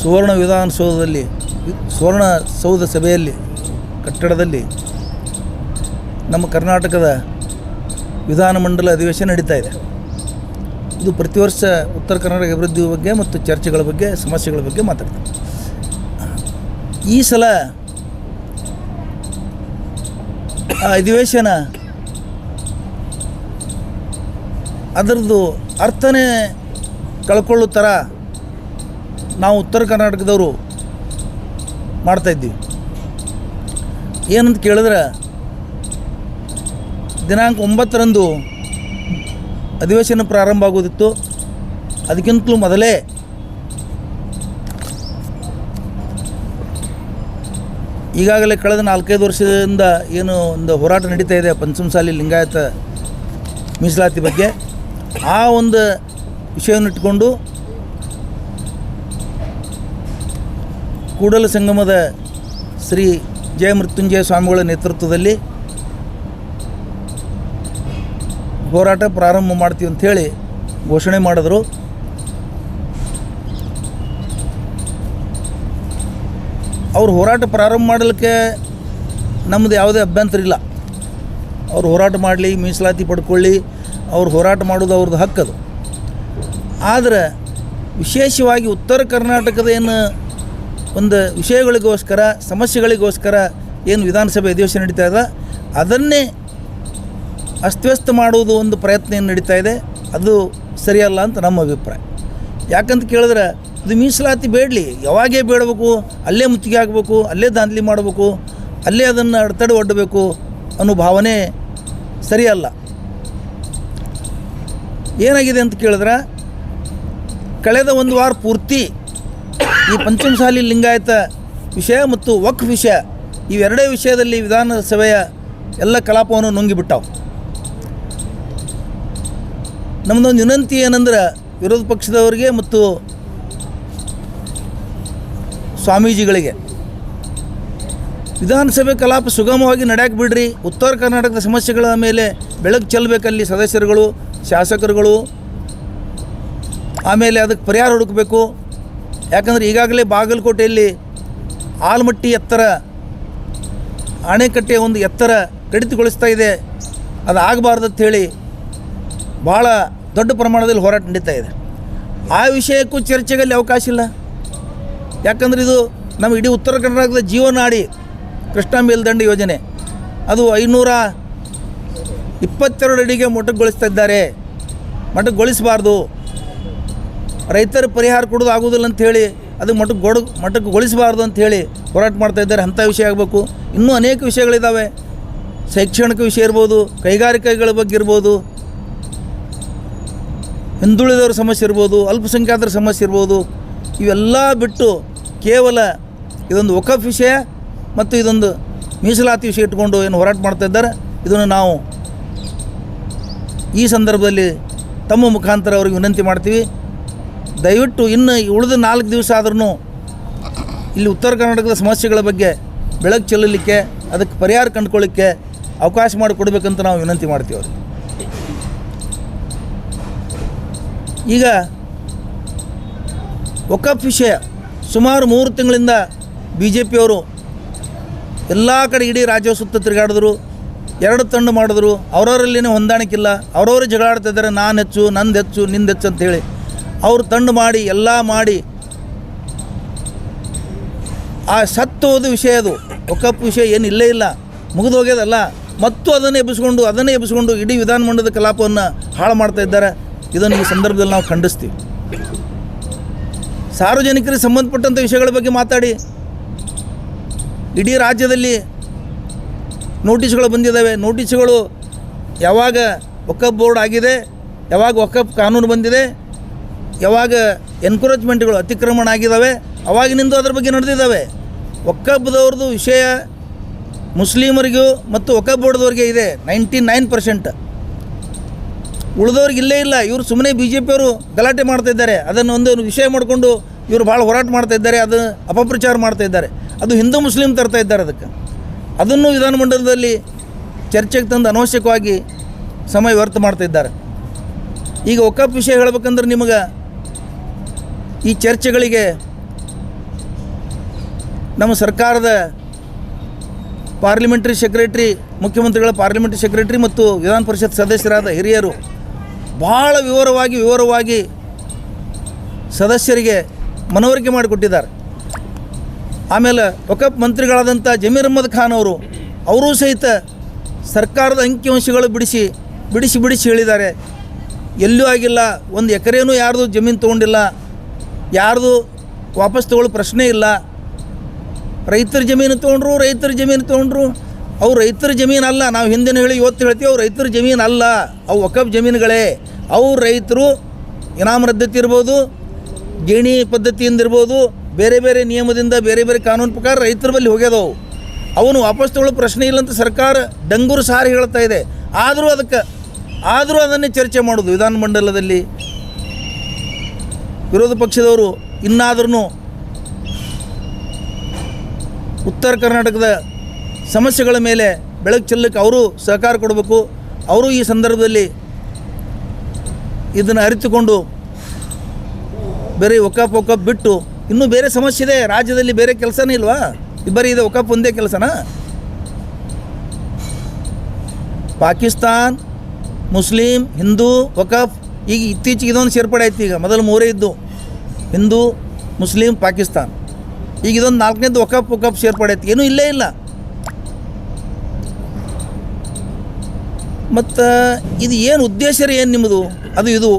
ಸುವರ್ಣ ವಿಧಾನಸೌಧದಲ್ಲಿ, ಸುವರ್ಣ ಸೌಧ ಸಭೆಯಲ್ಲಿ, ಕಟ್ಟಡದಲ್ಲಿ ನಮ್ಮ ಕರ್ನಾಟಕದ ವಿಧಾನಮಂಡಲ ಅಧಿವೇಶನ ನಡೀತಾ ಇದೆ. ಇದು ಪ್ರತಿ ವರ್ಷ ಉತ್ತರ ಕರ್ನಾಟಕ ಅಭಿವೃದ್ಧಿ ಬಗ್ಗೆ ಮತ್ತು ಚರ್ಚೆಗಳ ಬಗ್ಗೆ, ಸಮಸ್ಯೆಗಳ ಬಗ್ಗೆ ಮಾತಾಡ್ತಾರೆ ಈ ಸಲ ಆ ಅಧಿವೇಶನ ಅದರದ್ದು ಅರ್ಥನೇ ಕಳ್ಕೊಳ್ಳೋ ಥರ ನಾವು ಉತ್ತರ ಕರ್ನಾಟಕದವರು ಮಾಡ್ತಾಯಿದ್ದೀವಿ ಏನಂತ ಕೇಳಿದ್ರೆ ದಿನಾಂಕ ಒಂಬತ್ತರಂದು ಅಧಿವೇಶನ ಪ್ರಾರಂಭ ಆಗೋದಿತ್ತು ಅದಕ್ಕಿಂತಲೂ ಮೊದಲೇ ಈಗಾಗಲೇ ಕಳೆದ ನಾಲ್ಕೈದು ವರ್ಷದಿಂದ ಏನು ಒಂದು ಹೋರಾಟ ನಡೀತಾ ಇದೆ ಪಂಚಮಸಾಲಿ ಲಿಂಗಾಯತ ಮೀಸಲಾತಿ ಬಗ್ಗೆ. ಆ ಒಂದು ವಿಷಯವನ್ನು ಇಟ್ಕೊಂಡು ಕೂಡಲ ಸಂಗಮದ ಶ್ರೀ ಜಯ ಮೃತ್ಯುಂಜಯ ಸ್ವಾಮಿಗಳ ನೇತೃತ್ವದಲ್ಲಿ ಹೋರಾಟ ಪ್ರಾರಂಭ ಮಾಡ್ತೀವಿ ಅಂಥೇಳಿ ಘೋಷಣೆ ಮಾಡಿದ್ರು. ಅವ್ರು ಹೋರಾಟ ಪ್ರಾರಂಭ ಮಾಡಲಿಕ್ಕೆ ನಮ್ಮದು ಯಾವುದೇ ಅಭ್ಯಂತರ ಇಲ್ಲ. ಅವ್ರು ಹೋರಾಟ ಮಾಡಲಿ, ಮೀಸಲಾತಿ ಪಡ್ಕೊಳ್ಳಿ, ಅವ್ರು ಹೋರಾಟ ಮಾಡೋದು ಅವ್ರದ್ದು ಹಕ್ಕದು ಆದರೆ ವಿಶೇಷವಾಗಿ ಉತ್ತರ ಕರ್ನಾಟಕದ ಏನು ಒಂದು ವಿಷಯಗಳಿಗೋಸ್ಕರ, ಸಮಸ್ಯೆಗಳಿಗೋಸ್ಕರ ಏನು ವಿಧಾನಸಭೆ ಅಧಿವೇಶನ ನಡೀತಾ ಇದೆ, ಅದನ್ನೇ ಅಸ್ತವ್ಯಸ್ತ ಮಾಡುವುದು ಒಂದು ಪ್ರಯತ್ನ ಏನು ನಡೀತಾ ಇದೆ. ಅದು ಸರಿಯಲ್ಲ ಅಂತ ನಮ್ಮ ಅಭಿಪ್ರಾಯ. ಯಾಕಂತ ಕೇಳಿದ್ರೆ ಇದು ಮೀಸಲಾತಿ ಬೇಡಲಿ. ಯಾವಾಗೇ ಬೇಡಬೇಕು, ಅಲ್ಲೇ ಮುತ್ತಿಗೆ ಆಗಬೇಕು ಅಲ್ಲೇ ದಾಂಧಲಿ ಮಾಡಬೇಕು, ಅಲ್ಲೇ ಅದನ್ನು ಅಡೆತಡೆ ಒಡ್ಡಬೇಕು ಅನ್ನೋ ಭಾವನೆ ಸರಿಯಲ್ಲ. ಏನಾಗಿದೆ ಅಂತ ಕೇಳಿದ್ರೆ, ಕಳೆದ ಒಂದು ವಾರ ಪೂರ್ತಿ ಈ ಪಂಚಮಸಾಲಿ ಲಿಂಗಾಯತ ವಿಷಯ ಮತ್ತು ವಕ್ ವಿಷಯ ಇವೆರಡೇ ವಿಷಯದಲ್ಲಿ ವಿಧಾನಸಭೆಯ ಎಲ್ಲ ಕಲಾಪವನ್ನು ನುಂಗಿಬಿಟ್ಟಾವು. ನಮ್ಮದೊಂದು ವಿನಂತಿ ಏನಂದ್ರೆ ವಿರೋಧ ಪಕ್ಷದವರಿಗೆ ಮತ್ತು ಸ್ವಾಮೀಜಿಗಳಿಗೆ, ವಿಧಾನಸಭೆ ಕಲಾಪ ಸುಗಮವಾಗಿ ನಡೆಯಕ್ಕೆ ಬಿಡ್ರಿ, ಉತ್ತರ ಕರ್ನಾಟಕದ ಸಮಸ್ಯೆಗಳ ಮೇಲೆ ಬೆಳಕು ಚೆಲ್ಲಬೇಕಲ್ಲಿ ಸದಸ್ಯರುಗಳು, ಶಾಸಕರುಗಳು, ಆಮೇಲೆ ಅದಕ್ಕೆ ಪರಿಹಾರ ಹುಡುಕಬೇಕು. ಯಾಕಂದರೆ ಈಗಾಗಲೇ ಬಾಗಲಕೋಟೆಯಲ್ಲಿ ಆಲ್ಮಟ್ಟಿ ಎತ್ತರ ಅಣೆಕಟ್ಟೆಯ ಒಂದು ಎತ್ತರ ಕಡಿತಗೊಳಿಸ್ತಾ ಇದೆ. ಅದು ಆಗಬಾರ್ದು ಹೇಳಿ ಭಾಳ ದೊಡ್ಡ ಪ್ರಮಾಣದಲ್ಲಿ ಹೋರಾಟ ನಡೀತಾ ಇದೆ. ಆ ವಿಷಯಕ್ಕೂ ಚರ್ಚೆಗಲ್ಲಿ ಅವಕಾಶ ಇಲ್ಲ. ಯಾಕಂದ್ರೆ ಇದು ನಮ್ಮ ಇಡೀ ಉತ್ತರ ಕರ್ನಾಟಕದ ಜೀವನಾಡಿ ಕೃಷ್ಣ ಮೇಲ್ದಂಡ ಯೋಜನೆ. ಅದು ಐನೂರ ಇಪ್ಪತ್ತೆರಡು ಅಡಿಗೆ ಮೊಟಕುಗೊಳಿಸ್ತಾ ಇದ್ದಾರೆ. ಮಠಕ್ಗೊಳಿಸಬಾರ್ದು ರೈತರ ಪರಿಹಾರ ಕೊಡೋದು ಆಗೋದಿಲ್ಲ ಅಂಥೇಳಿ ಅದು ಮಠಕ್ಕೆ ಗೊಡ ಮಠಕ್ಕೊಳಿಸಬಾರ್ದು ಅಂಥೇಳಿ ಹೋರಾಟ ಮಾಡ್ತಾ ಇದ್ದಾರೆ. ಅಂಥ ವಿಷಯ ಆಗಬೇಕು. ಇನ್ನೂ ಅನೇಕ ವಿಷಯಗಳಿದ್ದಾವೆ ಶೈಕ್ಷಣಿಕ ವಿಷಯ ಇರ್ಬೋದು, ಕೈಗಾರಿಕೆಗಳ ಬಗ್ಗೆ ಇರ್ಬೋದು, ಹಿಂದುಳಿದವ್ರ ಸಮಸ್ಯೆ ಇರ್ಬೋದು, ಅಲ್ಪಸಂಖ್ಯಾತರ ಸಮಸ್ಯೆ ಇರ್ಬೋದು, ಇವೆಲ್ಲ ಬಿಟ್ಟು ಕೇವಲ ಇದೊಂದು ಒಕಫ್ ವಿಷಯ ಮತ್ತು ಇದೊಂದು ಮೀಸಲಾತಿ ವಿಷಯ ಇಟ್ಕೊಂಡು ಏನು ಹೋರಾಟ ಮಾಡ್ತಾ ಇದ್ದಾರೆ. ಇದನ್ನು ನಾವು ಈ ಸಂದರ್ಭದಲ್ಲಿ ತಮ್ಮ ಮುಖಾಂತರ ಅವ್ರಿಗೆ ವಿನಂತಿ ಮಾಡ್ತೀವಿ. ದಯವಿಟ್ಟು ಇನ್ನು ಉಳಿದ ನಾಲ್ಕು ದಿವಸ ಆದ್ರೂ ಇಲ್ಲಿ ಉತ್ತರ ಕರ್ನಾಟಕದ ಸಮಸ್ಯೆಗಳ ಬಗ್ಗೆ ಬೆಳಕು ಚೆಲ್ಲಲಿಕ್ಕೆ, ಅದಕ್ಕೆ ಪರಿಹಾರ ಕಂಡುಕೊಳ್ಳಿಕ್ಕೆ ಅವಕಾಶ ಮಾಡಿಕೊಡ್ಬೇಕಂತ ನಾವು ವಿನಂತಿ ಮಾಡ್ತೀವಿ ಅವ್ರಿಗೆ. ಈಗ ಒಕ್ಕಪ್ ವಿಷಯ, ಸುಮಾರು ಮೂರು ತಿಂಗಳಿಂದ ಬಿ ಜೆ ಪಿಯವರು ಎಲ್ಲ ಕಡೆ ಇಡೀ ರಾಜ್ಯ ಸುತ್ತ ತಿರುಗಾಡಿದ್ರು, ಎರಡು ತಂಡ ಮಾಡಿದ್ರು, ಅವರವರಲ್ಲಿನೇ ಹೊಂದಾಣಿಕಿಲ್ಲ ಅವರವರೇ ಜಗಳ ಆಡ್ತಾ ಇದ್ದಾರೆ, ನಾನು ಹೆಚ್ಚು, ನಂದು ಹೆಚ್ಚು, ನಿಂದು ಹೆಚ್ಚು ಅಂತೇಳಿ ಅವರು ತಂಡು ಮಾಡಿ, ಎಲ್ಲ ಮಾಡಿ. ಆ ಸತ್ತು ಹೋದ ವಿಷಯ ಅದು. ಒಕ್ಕಪ್ಪು ವಿಷಯ ಏನು ಇಲ್ಲೇ ಇಲ್ಲ. ಮುಗಿದು ಹೋಗ್ಯದಲ್ಲ. ಮತ್ತು ಅದನ್ನೇ ಎಬ್ಬಿಸ್ಕೊಂಡು ಅದನ್ನೇ ಎಬ್ಬಿಸ್ಕೊಂಡು ಇಡೀ ವಿಧಾನಮಂಡಲದ ಕಲಾಪವನ್ನು ಹಾಳು ಮಾಡ್ತಾ ಇದ್ದಾರೆ. ಇದನ್ನು ಈ ಸಂದರ್ಭದಲ್ಲಿ ನಾವು ಖಂಡಿಸ್ತೀವಿ. ಸಾರ್ವಜನಿಕರಿಗೆ ಸಂಬಂಧಪಟ್ಟಂಥ ವಿಷಯಗಳ ಬಗ್ಗೆ ಮಾತಾಡಿ. ಇಡೀ ರಾಜ್ಯದಲ್ಲಿ ನೋಟಿಸ್ಗಳು ಬಂದಿದ್ದಾವೆ. ನೋಟಿಸ್ಗಳು ಯಾವಾಗ ಒಕ್ಕಪ್ ಬೋರ್ಡ್ ಆಗಿದೆ, ಯಾವಾಗ ಒಕ್ಕಪ್ ಕಾನೂನು ಬಂದಿದೆ ಯಾವಾಗ ಎನ್ಕರೇಜ್ಮೆಂಟ್ಗಳು ಅತಿಕ್ರಮಣ ಆಗಿದ್ದಾವೆ ಅವಾಗಿನಿಂದ ಅದ್ರ ಬಗ್ಗೆ ನಡೆದಿದ್ದಾವೆ ಒಕ್ಕಬ್ಬದವ್ರದ್ದು ವಿಷಯ ಮುಸ್ಲಿಮರಿಗೂ ಮತ್ತು ಒಕ್ಕಬ್ ಬೋರ್ಡ್ದವ್ರಿಗೆ ಇದೆ ನೈಂಟಿ ನೈನ್ ಪರ್ಸೆಂಟ್ ಉಳಿದವ್ರಿಗೆ ಇಲ್ಲೇ ಇಲ್ಲ, ಇವರು ಸುಮ್ಮನೆ ಬಿ ಜೆ ಪಿಯವರು ಗಲಾಟೆ ಮಾಡ್ತಾ ಇದ್ದಾರೆ. ಅದನ್ನು ಒಂದು ವಿಷಯ ಮಾಡಿಕೊಂಡು ಇವರು ಭಾಳ ಹೋರಾಟ ಮಾಡ್ತಾ ಇದ್ದಾರೆ, ಅದು ಅಪಪ್ರಚಾರ ಮಾಡ್ತಾ ಇದ್ದಾರೆ. ಅದು ಹಿಂದೂ ಮುಸ್ಲಿಂ ತರ್ತಾ ಇದ್ದಾರೆ ಅದಕ್ಕೆ. ಅದನ್ನು ವಿಧಾನಮಂಡಲದಲ್ಲಿ ಚರ್ಚೆಗೆ ತಂದು ಅನವಶ್ಯಕವಾಗಿ ಸಮಯ ವ್ಯರ್ಥ ಮಾಡ್ತಾ ಇದ್ದಾರೆ. ಈಗ ಒಕ್ಕಪ್ಪ ವಿಷಯ ಹೇಳ್ಬೇಕಂದ್ರೆ ನಿಮಗೆ ಈ ಚರ್ಚೆಗಳಿಗೆ ನಮ್ಮ ಸರ್ಕಾರದ ಪಾರ್ಲಿಮೆಂಟ್ರಿ ಸೆಕ್ರೆಟ್ರಿ, ಮುಖ್ಯಮಂತ್ರಿಗಳ ಪಾರ್ಲಿಮೆಂಟ್ರಿ ಸೆಕ್ರೆಟ್ರಿ ಮತ್ತು ವಿಧಾನ ಪರಿಷತ್ ಸದಸ್ಯರಾದ ಹಿರಿಯರು ಭಾಳ ವಿವರವಾಗಿ ವಿವರವಾಗಿ ಸದಸ್ಯರಿಗೆ ಮನವರಿಕೆ ಮಾಡಿಕೊಟ್ಟಿದ್ದಾರೆ. ಆಮೇಲೆ ಒಕಪ್ ಮಂತ್ರಿಗಳಾದಂಥ ಜಮೀರ್ ಅಹ್ಮದ್ ಖಾನ್ ಅವರು, ಅವರೂ ಸಹಿತ ಸರ್ಕಾರದ ಅಂಕಿಅಂಶಗಳು ಬಿಡಿಸಿ ಬಿಡಿಸಿ ಬಿಡಿಸಿ ಹೇಳಿದ್ದಾರೆ. ಎಲ್ಲೂ ಆಗಿಲ್ಲ, ಒಂದು ಎಕರೆನೂ ಯಾರ್ದು ಜಮೀನು ತೊಗೊಂಡಿಲ್ಲ. ಯಾರ್ದು ವಾಪಸ್ ತೊಗೊಳ್ಳೋ ಪ್ರಶ್ನೆ ಇಲ್ಲ. ರೈತರ ಜಮೀನು ತೊಗೊಂಡ್ರು, ರೈತರ ಜಮೀನು ತೊಗೊಂಡ್ರು. ಅವು ರೈತರ ಜಮೀನು ಅಲ್ಲ ನಾವು ಹಿಂದಿನ ಹೇಳಿ ಇವತ್ತು ಹೇಳ್ತೀವಿ, ಅವು ರೈತರ ಜಮೀನು ಅಲ್ಲ ಅವು ಒಕಬ್ ಜಮೀನುಗಳೇ. ಅವು ರೈತರು ಇನಾಮ್ ರದ್ದತಿ ಇರ್ಬೋದು, ಗೇಣಿ ಪದ್ಧತಿಯಿಂದ ಇರ್ಬೋದು, ಬೇರೆ ಬೇರೆ ನಿಯಮದಿಂದ, ಬೇರೆ ಬೇರೆ ಕಾನೂನು ಪ್ರಕಾರ ರೈತರ ಬಳಿ ಹೋಗ್ಯದವು. ಅವನು ವಾಪಸ್ ತಗೊಳ್ಳೋ ಪ್ರಶ್ನೆ ಇಲ್ಲ ಅಂತ ಸರ್ಕಾರ ಡಂಗೂರು ಸಾರಿ ಹೇಳ್ತಾ ಇದೆ. ಆದರೂ ಅದಕ್ಕೆ, ಆದರೂ ಅದನ್ನೇ ಚರ್ಚೆ ಮಾಡೋದು ವಿಧಾನಮಂಡಲದಲ್ಲಿ ವಿರೋಧ ಪಕ್ಷದವರು ಇನ್ನಾದ್ರೂ ಉತ್ತರ ಕರ್ನಾಟಕದ ಸಮಸ್ಯೆಗಳ ಮೇಲೆ ಬೆಳಕು ಚೆಲ್ಲಕ್ಕೆ ಅವರು ಸಹಕಾರ ಕೊಡಬೇಕು. ಅವರು ಈ ಸಂದರ್ಭದಲ್ಲಿ ಇದನ್ನು ಅರಿತುಕೊಂಡು ಬೇರೆ ಒಕ್ಕಪ್ಪ ಒಕ್ಕಪ್ಪ ಬಿಟ್ಟು ಇನ್ನೂ ಬೇರೆ ಸಮಸ್ಯೆ ಇದೆ. ರಾಜ್ಯದಲ್ಲಿ ಬೇರೆ ಕೆಲಸನೇ ಇಲ್ವಾ? ಬರೀ ಇದೆ, ಒಕ್ಕಪ್ಪ ಒಂದೇ ಕೆಲಸನಾ? ಪಾಕಿಸ್ತಾನ್, ಮುಸ್ಲಿಂ, ಹಿಂದೂ ವಕಫ್ ಈಗ ಇತ್ತೀಚೆಗೆ ಇದೊಂದು ಸೇರ್ಪಡೆ ಆಯ್ತು ಈಗ. ಮೊದಲು ಮೂರೇ ಇದ್ದು. ಹಿಂದೂ, ಮುಸ್ಲಿಂ, ಪಾಕಿಸ್ತಾನ್. ಈಗ ಇದೊಂದು ನಾಲ್ಕನೇದು ಒಕಪ್ ಒಕಪ್ ಸೇರ್ಪಡೆ ಆಯ್ತು. ಏನೂ ಇಲ್ಲೇ ಇಲ್ಲ. ಮತ್ತು ಇದು ಏನು ಉದ್ದೇಶ ರೀ ಏನು ನಿಮ್ಮದು ಅದು ಇದು.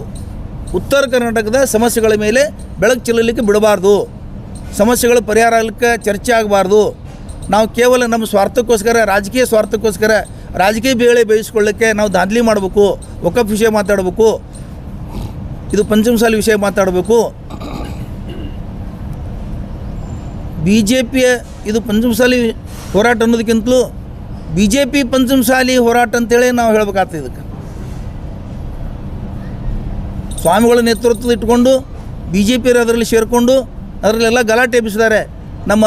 ಉತ್ತರ ಕರ್ನಾಟಕದ ಸಮಸ್ಯೆಗಳ ಮೇಲೆ ಬೆಳಕು ಚೆಲ್ಲಲಿಕ್ಕೆ ಬಿಡಬಾರ್ದು. ಸಮಸ್ಯೆಗಳು ಪರಿಹಾರ ಆಗಲಿಕ್ಕೆ ಚರ್ಚೆ ಆಗಬಾರ್ದು. ನಾವು ಕೇವಲ ನಮ್ಮ ಸ್ವಾರ್ಥಕ್ಕೋಸ್ಕರ, ರಾಜಕೀಯ ಸ್ವಾರ್ಥಕ್ಕೋಸ್ಕರ, ರಾಜಕೀಯ ಬೇಳೆ ಬೇಯಿಸ್ಕೊಳ್ಳೋಕ್ಕೆ ನಾವು ದಾಂಧಲಿ ಮಾಡಬೇಕು. ಒಕ್ಕಪ್ ವಿಷಯ ಮಾತಾಡಬೇಕು. ಇದು ಪಂಚಮಸಾಲಿ ವಿಷಯ ಮಾತಾಡಬೇಕು. ಬಿ ಜೆ ಪಿಯ ಇದು ಪಂಚಮಸಾಲಿ ಹೋರಾಟ ಅನ್ನೋದಕ್ಕಿಂತಲೂ ಬಿ ಜೆ ಪಿ ಪಂಚಮಸಾಲಿ ಹೋರಾಟ ಅಂತೇಳಿ ನಾವು ಹೇಳ್ಬೇಕಾಗ್ತದೆ ಇದಕ್ಕೆ. ಸ್ವಾಮಿಗಳ ನೇತೃತ್ವದ ಇಟ್ಕೊಂಡು ಬಿ ಜೆ ಪಿಯರು ಅದರಲ್ಲಿ ಸೇರಿಕೊಂಡು, ಅದರಲ್ಲೆಲ್ಲ ಗಲಾಟೆ ಎಬ್ಬಿಸಿದ್ದಾರೆ. ನಮ್ಮ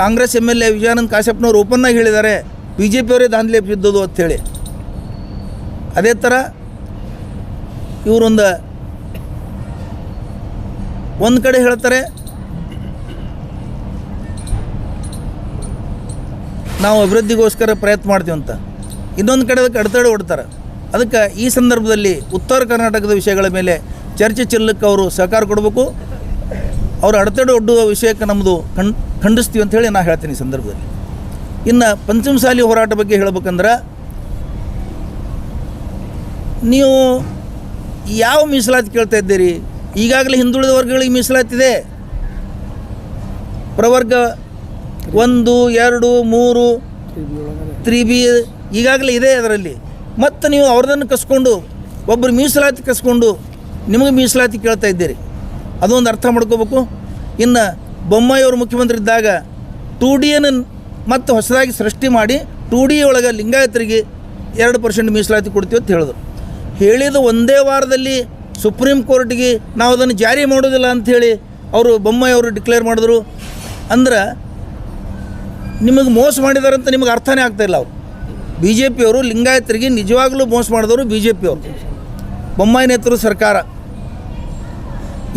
Congress M L A Vijayanand ಕಾಶ್ಯಪ್ನವ್ರು ಓಪನ್ನಾಗಿ ಹೇಳಿದ್ದಾರೆ ಬಿ ಜೆ ಪಿಯವರೇ ದಾಂಧಲೆ ಎಬ್ಬಿಸಿದ್ದದು ಅಂಥೇಳಿ ಅದೇ ಥರ ಇವರೊಂದು ಒಂದು ಕಡೆ ಹೇಳ್ತಾರೆ, ನಾವು ಅಭಿವೃದ್ಧಿಗೋಸ್ಕರ ಪ್ರಯತ್ನ ಮಾಡ್ತೀವಿ ಅಂತ. ಇನ್ನೊಂದು ಕಡೆ ಅದಕ್ಕೆ ಅಡೆತಡೆ ಹೊಡ್ತಾರೆ. ಅದಕ್ಕೆ ಈ ಸಂದರ್ಭದಲ್ಲಿ ಉತ್ತರ ಕರ್ನಾಟಕದ ವಿಷಯಗಳ ಮೇಲೆ ಚರ್ಚೆ ಚೆಲ್ಲಕ್ಕೆ ಅವರು ಸಹಕಾರ ಕೊಡಬೇಕು. ಅವರು ಅಡೆತಡೆ ಒಡ್ಡುವ ವಿಷಯಕ್ಕೆ ನಮ್ಮದು ಖಂಡ್, ಖಂಡಿಸ್ತೀವಿ ಅಂತ ಹೇಳಿ ನಾನು ಹೇಳ್ತೀನಿ ಈ ಸಂದರ್ಭದಲ್ಲಿ. ಇನ್ನು ಪಂಚಮಸಾಲಿ ಹೋರಾಟ ಬಗ್ಗೆ ಹೇಳ್ಬೇಕಂದ್ರೆ, ನೀವು ಯಾವ ಮೀಸಲಾತಿ ಕೇಳ್ತಾ ಇದ್ದೀರಿ? ಈಗಾಗಲೇ ಹಿಂದುಳಿದ ವರ್ಗಗಳಿಗೆ ಮೀಸಲಾತಿದೆ. ಪ್ರವರ್ಗ ಒಂದು, ಎರಡು, ಮೂರು, ತ್ರೀ ಬಿ ಈಗಾಗಲೇ ಇದೆ ಅದರಲ್ಲಿ. ಮತ್ತು ನೀವು ಅವ್ರದನ್ನು ಕಸ್ಕೊಂಡು ಒಬ್ಬರು ಮೀಸಲಾತಿ ಕಸ್ಕೊಂಡು ನಿಮಗೆ ಮೀಸಲಾತಿ ಕೇಳ್ತಾ ಇದ್ದೀರಿ. ಅದೊಂದು ಅರ್ಥ ಮಾಡ್ಕೋಬೇಕು. ಇನ್ನು ಬೊಮ್ಮಾಯಿಯವರು ಮುಖ್ಯಮಂತ್ರಿ ಇದ್ದಾಗ ಟು ಡಿಯನ್ನು ಮತ್ತು ಹೊಸದಾಗಿ ಸೃಷ್ಟಿ ಮಾಡಿ ಟು ಡಿ ಒಳಗೆ ಲಿಂಗಾಯತರಿಗೆ ಎರಡು ಪರ್ಸೆಂಟ್ ಮೀಸಲಾತಿ ಕೊಡ್ತೀವಿ ಅಂತ ಹೇಳಿದ್ರು. ಹೇಳಿದ ಒಂದೇ ವಾರದಲ್ಲಿ ಸುಪ್ರೀಂ ಕೋರ್ಟ್ಗೆ ನಾವು ಅದನ್ನು ಜಾರಿ ಮಾಡೋದಿಲ್ಲ ಅಂಥೇಳಿ ಅವರು ಬೊಮ್ಮಾಯಿ ಅವರು ಡಿಕ್ಲೇರ್ ಮಾಡಿದ್ರು. ಅಂದ್ರೆ ನಿಮಗೆ ಮೋಸ ಮಾಡಿದಾರೆ ಅಂತ ನಿಮಗೆ ಅರ್ಥನೇ ಆಗ್ತಾ ಇಲ್ಲ ಅವರು. ಬಿ ಜೆ ಪಿಯವರು ಲಿಂಗಾಯತರಿಗೆ ನಿಜವಾಗ್ಲೂ ಮೋಸ ಮಾಡಿದವರು ಬಿ ಜೆ ಪಿಯವರು ಬೊಮ್ಮಾಯಿ ನೇತೃತ್ವ ಸರ್ಕಾರ.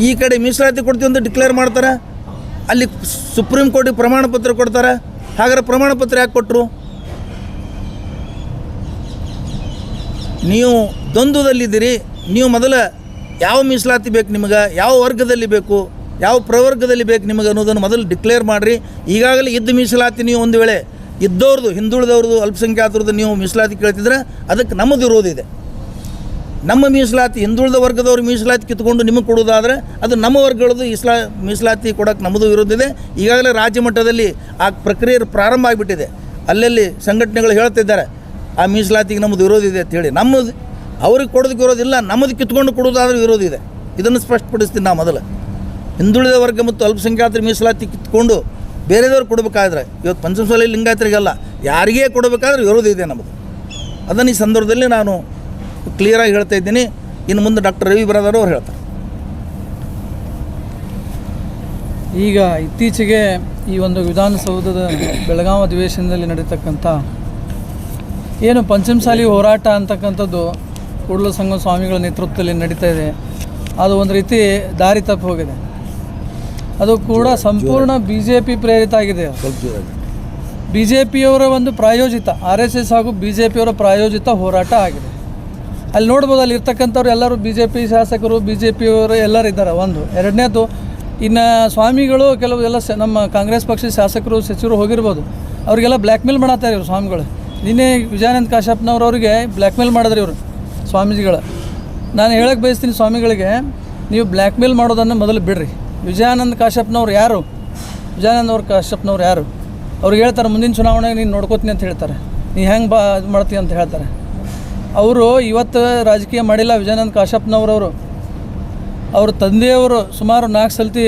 ಈ ಕಡೆ ಮೀಸಲಾತಿ ಕೊಡ್ತೀವಿ ಅಂತ ಡಿಕ್ಲೇರ್ ಮಾಡ್ತಾರೆ. ಅಲ್ಲಿ ಸುಪ್ರೀಂ ಕೋರ್ಟಿಗೆ ಪ್ರಮಾಣ ಪತ್ರ ಕೊಡ್ತಾರೆ. ಹಾಗಾದ್ರೆ ಪ್ರಮಾಣ ಪತ್ರ ಯಾಕೆ ಕೊಟ್ಟರು ನೀವು ದ್ವಂದ್ವದಲ್ಲಿದ್ದೀರಿ. ನೀವು ಮೊದಲ ಯಾವ ಮೀಸಲಾತಿ ಬೇಕು ನಿಮಗೆ? ಯಾವ ವರ್ಗದಲ್ಲಿ ಬೇಕು? ಯಾವ ಪ್ರವರ್ಗದಲ್ಲಿ ಬೇಕು ನಿಮಗೆ ಅನ್ನೋದನ್ನು ಮೊದಲು ಡಿಕ್ಲೇರ್ ಮಾಡಿರಿ. ಈಗಾಗಲೇ ಇದ್ದ ಮೀಸಲಾತಿ ನೀವು ಒಂದು ವೇಳೆ ಇದ್ದವ್ರದ್ದು, ಹಿಂದುಳಿದವ್ರದ್ದು, ಅಲ್ಪಸಂಖ್ಯಾತರದ್ದು ನೀವು ಮೀಸಲಾತಿ ಕೇಳ್ತಿದ್ರೆ ಅದಕ್ಕೆ ನಮ್ಮದು ಇರೋದಿದೆ ನಮ್ಮ ಮೀಸಲಾತಿ, ಹಿಂದುಳಿದ ವರ್ಗದವ್ರ ಮೀಸಲಾತಿ ಕಿತ್ಕೊಂಡು ನಿಮಗೆ ಕೊಡೋದಾದರೆ ಅದು ನಮ್ಮ ವರ್ಗಗಳದ್ದು ಇಸ್ಲಾ ಮೀಸಲಾತಿ ಕೊಡೋಕೆ ನಮ್ಮದು ಇರೋದಿದೆ ಈಗಾಗಲೇ ರಾಜ್ಯ ಮಟ್ಟದಲ್ಲಿ ಆ ಪ್ರಕ್ರಿಯೆ ಪ್ರಾರಂಭ ಆಗಿಬಿಟ್ಟಿದೆ. ಅಲ್ಲಲ್ಲಿ ಸಂಘಟನೆಗಳು ಹೇಳ್ತಿದ್ದಾರೆ, ಆ ಮೀಸಲಾತಿಗೆ ನಮ್ಮದು ವಿರೋಧ ಇದೆ ಅಂತೇಳಿ ನಮ್ಮದು ಅವ್ರಿಗೆ ಕೊಡೋದಕ್ಕೆ ಇರೋದಿಲ್ಲ ನಮ್ಮದು ಕಿತ್ಕೊಂಡು ಕೊಡೋದಾದ್ರೂ ಇದೆ ಇದನ್ನು ಸ್ಪಷ್ಟಪಡಿಸ್ತೀನಿ ನಾ ಮೊದಲು. ಹಿಂದುಳಿದ ವರ್ಗ ಮತ್ತು ಅಲ್ಪಸಂಖ್ಯಾತರ ಮೀಸಲಾತಿ ಕಿತ್ಕೊಂಡು ಬೇರೆದವ್ರು ಕೊಡಬೇಕಾದ್ರೆ, ಇವತ್ತು ಪಂಚಮಸಾಲಿ ಲಿಂಗಾಯತರಿಗೆಲ್ಲ, ಯಾರಿಗೇ ಕೊಡಬೇಕಾದ್ರೆ ವಿರೋಧ ಇದೆ ನಮ್ಮದು. ಅದನ್ನು ಈ ಸಂದರ್ಭದಲ್ಲಿ ನಾನು ಕ್ಲಿಯರಾಗಿ ಹೇಳ್ತಾ ಇದ್ದೀನಿ. ಇನ್ನು ಮುಂದೆ ಡಾಕ್ಟರ್ ರವಿ ಬರದಾರು ಅವ್ರು ಹೇಳ್ತಾರೆ. ಈಗ ಇತ್ತೀಚೆಗೆ ಈ ಒಂದು ವಿಧಾನಸೌಧದ ಬೆಳಗಾವಿ ಅಧಿವೇಶನದಲ್ಲಿ ನಡೀತಕ್ಕಂಥ ಏನು ಪಂಚಮಸಾಲಿ ಹೋರಾಟ ಅಂತಕ್ಕಂಥದ್ದು ಕೂಡಲ ಸಂಘ ಸ್ವಾಮಿಗಳ ನೇತೃತ್ವದಲ್ಲಿ ನಡೀತಾ ಇದೆ. ಅದು ಒಂದು ರೀತಿ ದಾರಿ ತಪ್ಪಿ ಹೋಗಿದೆ. ಅದು ಕೂಡ ಸಂಪೂರ್ಣ ಬಿ ಜೆ ಪಿ ಪ್ರೇರಿತ ಆಗಿದೆ. ಬಿ ಜೆ ಪಿಯವರ ಒಂದು ಪ್ರಾಯೋಜಿತ ಆರ್ ಎಸ್ ಎಸ್ ಹಾಗೂ ಬಿ ಜೆ ಪಿಯವರ ಪ್ರಾಯೋಜಿತ ಹೋರಾಟ ಆಗಿದೆ. ಅಲ್ಲಿ ನೋಡ್ಬೋದು ಅಲ್ಲಿ ಇರ್ತಕ್ಕಂಥವ್ರು ಎಲ್ಲರೂ ಬಿ ಜೆ ಪಿ ಶಾಸಕರು ಬಿ ಜೆ ಪಿಯವರು ಎಲ್ಲರೂ ಇದ್ದಾರೆ ಒಂದು. ಎರಡನೇದು ಇನ್ನು ಸ್ವಾಮಿಗಳು ಕೆಲವು ಎಲ್ಲ ಸ ನಮ್ಮ ಕಾಂಗ್ರೆಸ್ ಪಕ್ಷದ ಶಾಸಕರು ಸಚಿವರು ಹೋಗಿರ್ಬೋದು. ಅವರಿಗೆಲ್ಲ ಬ್ಲ್ಯಾಕ್ ಮೇಲ್ ಮಾಡತ್ತಾರೆ ಇವರು ಸ್ವಾಮಿಗಳು. ನಿನ್ನೆ ವಿಜಯಾನಂದ ಕಾಶ್ಯಪ್ನವ್ರವ್ರಿಗೆ ಅವರಿಗೆ ಮೇಲ್ ಮಾಡಿದ್ರು ಇವರು. ಸ್ವಾಮೀಜಿಗಳು. ನಾನು ಹೇಳಕ್ಕೆ ಬಯಸ್ತೀನಿ ಸ್ವಾಮಿಗಳಿಗೆ, ನೀವು ಬ್ಲ್ಯಾಕ್ ಮೇಲ್ ಮಾಡೋದನ್ನು ಮೊದಲು ಬಿಡ್ರಿ. ವಿಜಯಾನಂದ ಕಾಶ್ಯಪ್ನವ್ರು ಯಾರು? ವಿಜಯಾನಂದ ಅವ್ರ ಕಾಶ್ಯಪ್ನವ್ರು ಯಾರು? ಅವ್ರಿಗೆ ಹೇಳ್ತಾರೆ, ಮುಂದಿನ ಚುನಾವಣೆಗೆ ನೀನು ನೋಡ್ಕೋತೀನಿ ಅಂತ ಹೇಳ್ತಾರೆ. ನೀ ಹೆಂಗೆ ಬಾ ಇದು ಮಾಡ್ತೀಯ ಅಂತ ಹೇಳ್ತಾರೆ. ಅವರು ಇವತ್ತು ರಾಜಕೀಯ ಮಾಡಿಲ್ಲ ವಿಜಯಾನಂದ ಕಾಶ್ಯಪ್ನವ್ರವರು. ಅವ್ರ ತಂದೆಯವರು ಸುಮಾರು ನಾಲ್ಕು ಸಲ್ತಿ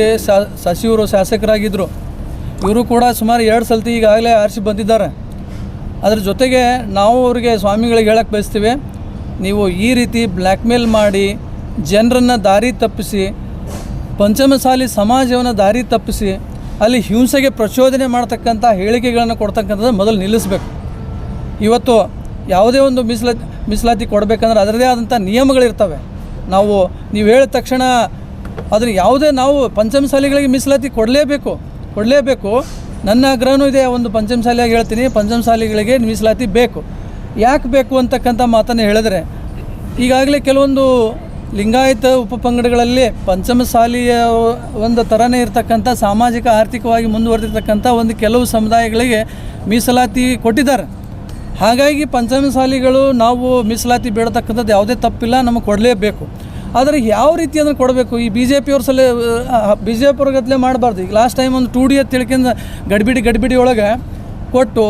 ಸಚಿವರು ಶಾಸಕರಾಗಿದ್ದರು ಇವರು ಕೂಡ ಸುಮಾರು ಎರಡು ಸಲ್ತಿ ಈಗಾಗಲೇ ಆರಿಸಿ ಬಂದಿದ್ದಾರೆ. ಅದ್ರ ಜೊತೆಗೆ ನಾವು ಅವರಿಗೆ ಸ್ವಾಮಿಗಳಿಗೆ ಹೇಳಕ್ಕೆ ಬಯಸ್ತೀವಿ. ನೀವು ಈ ರೀತಿ ಬ್ಲ್ಯಾಕ್ಮೇಲ್ ಮಾಡಿ ಜನರನ್ನು ದಾರಿ ತಪ್ಪಿಸಿ, ಪಂಚಮಸಾಲಿ ಸಮಾಜವನ್ನು ದಾರಿ ತಪ್ಪಿಸಿ, ಅಲ್ಲಿ ಹಿಂಸೆಗೆ ಪ್ರಚೋದನೆ ಮಾಡ್ತಕ್ಕಂಥ ಹೇಳಿಕೆಗಳನ್ನು ಕೊಡ್ತಕ್ಕಂಥದ್ದು ಮೊದಲು ನಿಲ್ಲಿಸಬೇಕು. ಇವತ್ತು ಯಾವುದೇ ಒಂದು ಮೀಸಲ, ಮೀಸಲಾತಿ ಕೊಡಬೇಕಂದ್ರೆ ಅದರದೇ ಆದಂಥ ನಿಯಮಗಳಿರ್ತವೆ. ನಾವು, ನೀವು ಹೇಳಿದ ತಕ್ಷಣ ಅದನ್ನು ಯಾವುದೇ ನಾವು ಪಂಚಮಸಾಲಿಗಳಿಗೆ ಮೀಸಲಾತಿ ಕೊಡಲೇಬೇಕು ಕೊಡಲೇಬೇಕು. ನನ್ನ ಆಗ್ರಹನೂ ಇದೆ, ಒಂದು ಪಂಚಮಸಾಲಿಯಾಗಿ ಹೇಳ್ತೀನಿ, ಪಂಚಮಸಾಲಿಗಳಿಗೆ ಮೀಸಲಾತಿ ಬೇಕು. ಯಾಕೆ ಬೇಕು ಅಂತಕ್ಕಂಥ ಮಾತನ್ನು ಹೇಳಿದ್ರೆ, ಈಗಾಗಲೇ ಕೆಲವೊಂದು ಲಿಂಗಾಯತ ಉಪಪಂಗಡಗಳಲ್ಲಿ ಪಂಚಮಸಾಲಿಯ ಒಂದು ಥರನೇ ಇರತಕ್ಕಂಥ ಸಾಮಾಜಿಕ ಆರ್ಥಿಕವಾಗಿ ಮುಂದುವರೆದಿರ್ತಕ್ಕಂಥ ಒಂದು ಕೆಲವು ಸಮುದಾಯಗಳಿಗೆ ಮೀಸಲಾತಿ ಕೊಟ್ಟಿದ್ದಾರೆ. ಹಾಗಾಗಿ ಪಂಚಮಸಾಲಿಗಳು ನಾವು ಮೀಸಲಾತಿ ಬೇಡತಕ್ಕಂಥದ್ದು ಯಾವುದೇ ತಪ್ಪಿಲ್ಲ, ನಮಗೆ ಕೊಡಲೇಬೇಕು. ಆದರೆ ಯಾವ ರೀತಿ ಅದನ್ನು ಕೊಡಬೇಕು? ಈ ಬಿ ಜೆ ಪಿಯವ್ರ ಸಲ ಬಿ ಜೆ ಪಿ ಅವ್ರಿಗತ್ಲೆ ಮಾಡಬಾರ್ದು. ಈಗ ಲಾಸ್ಟ್ ಟೈಮ್ ಒಂದು ಟು ಡಿ ಅಂತ ತಿಳ್ಕೊಂಡು ಗಡ್ಬಿಡಿ ಗಡಿಬಿಡಿ ಒಳಗೆ ಕೊಟ್ಟು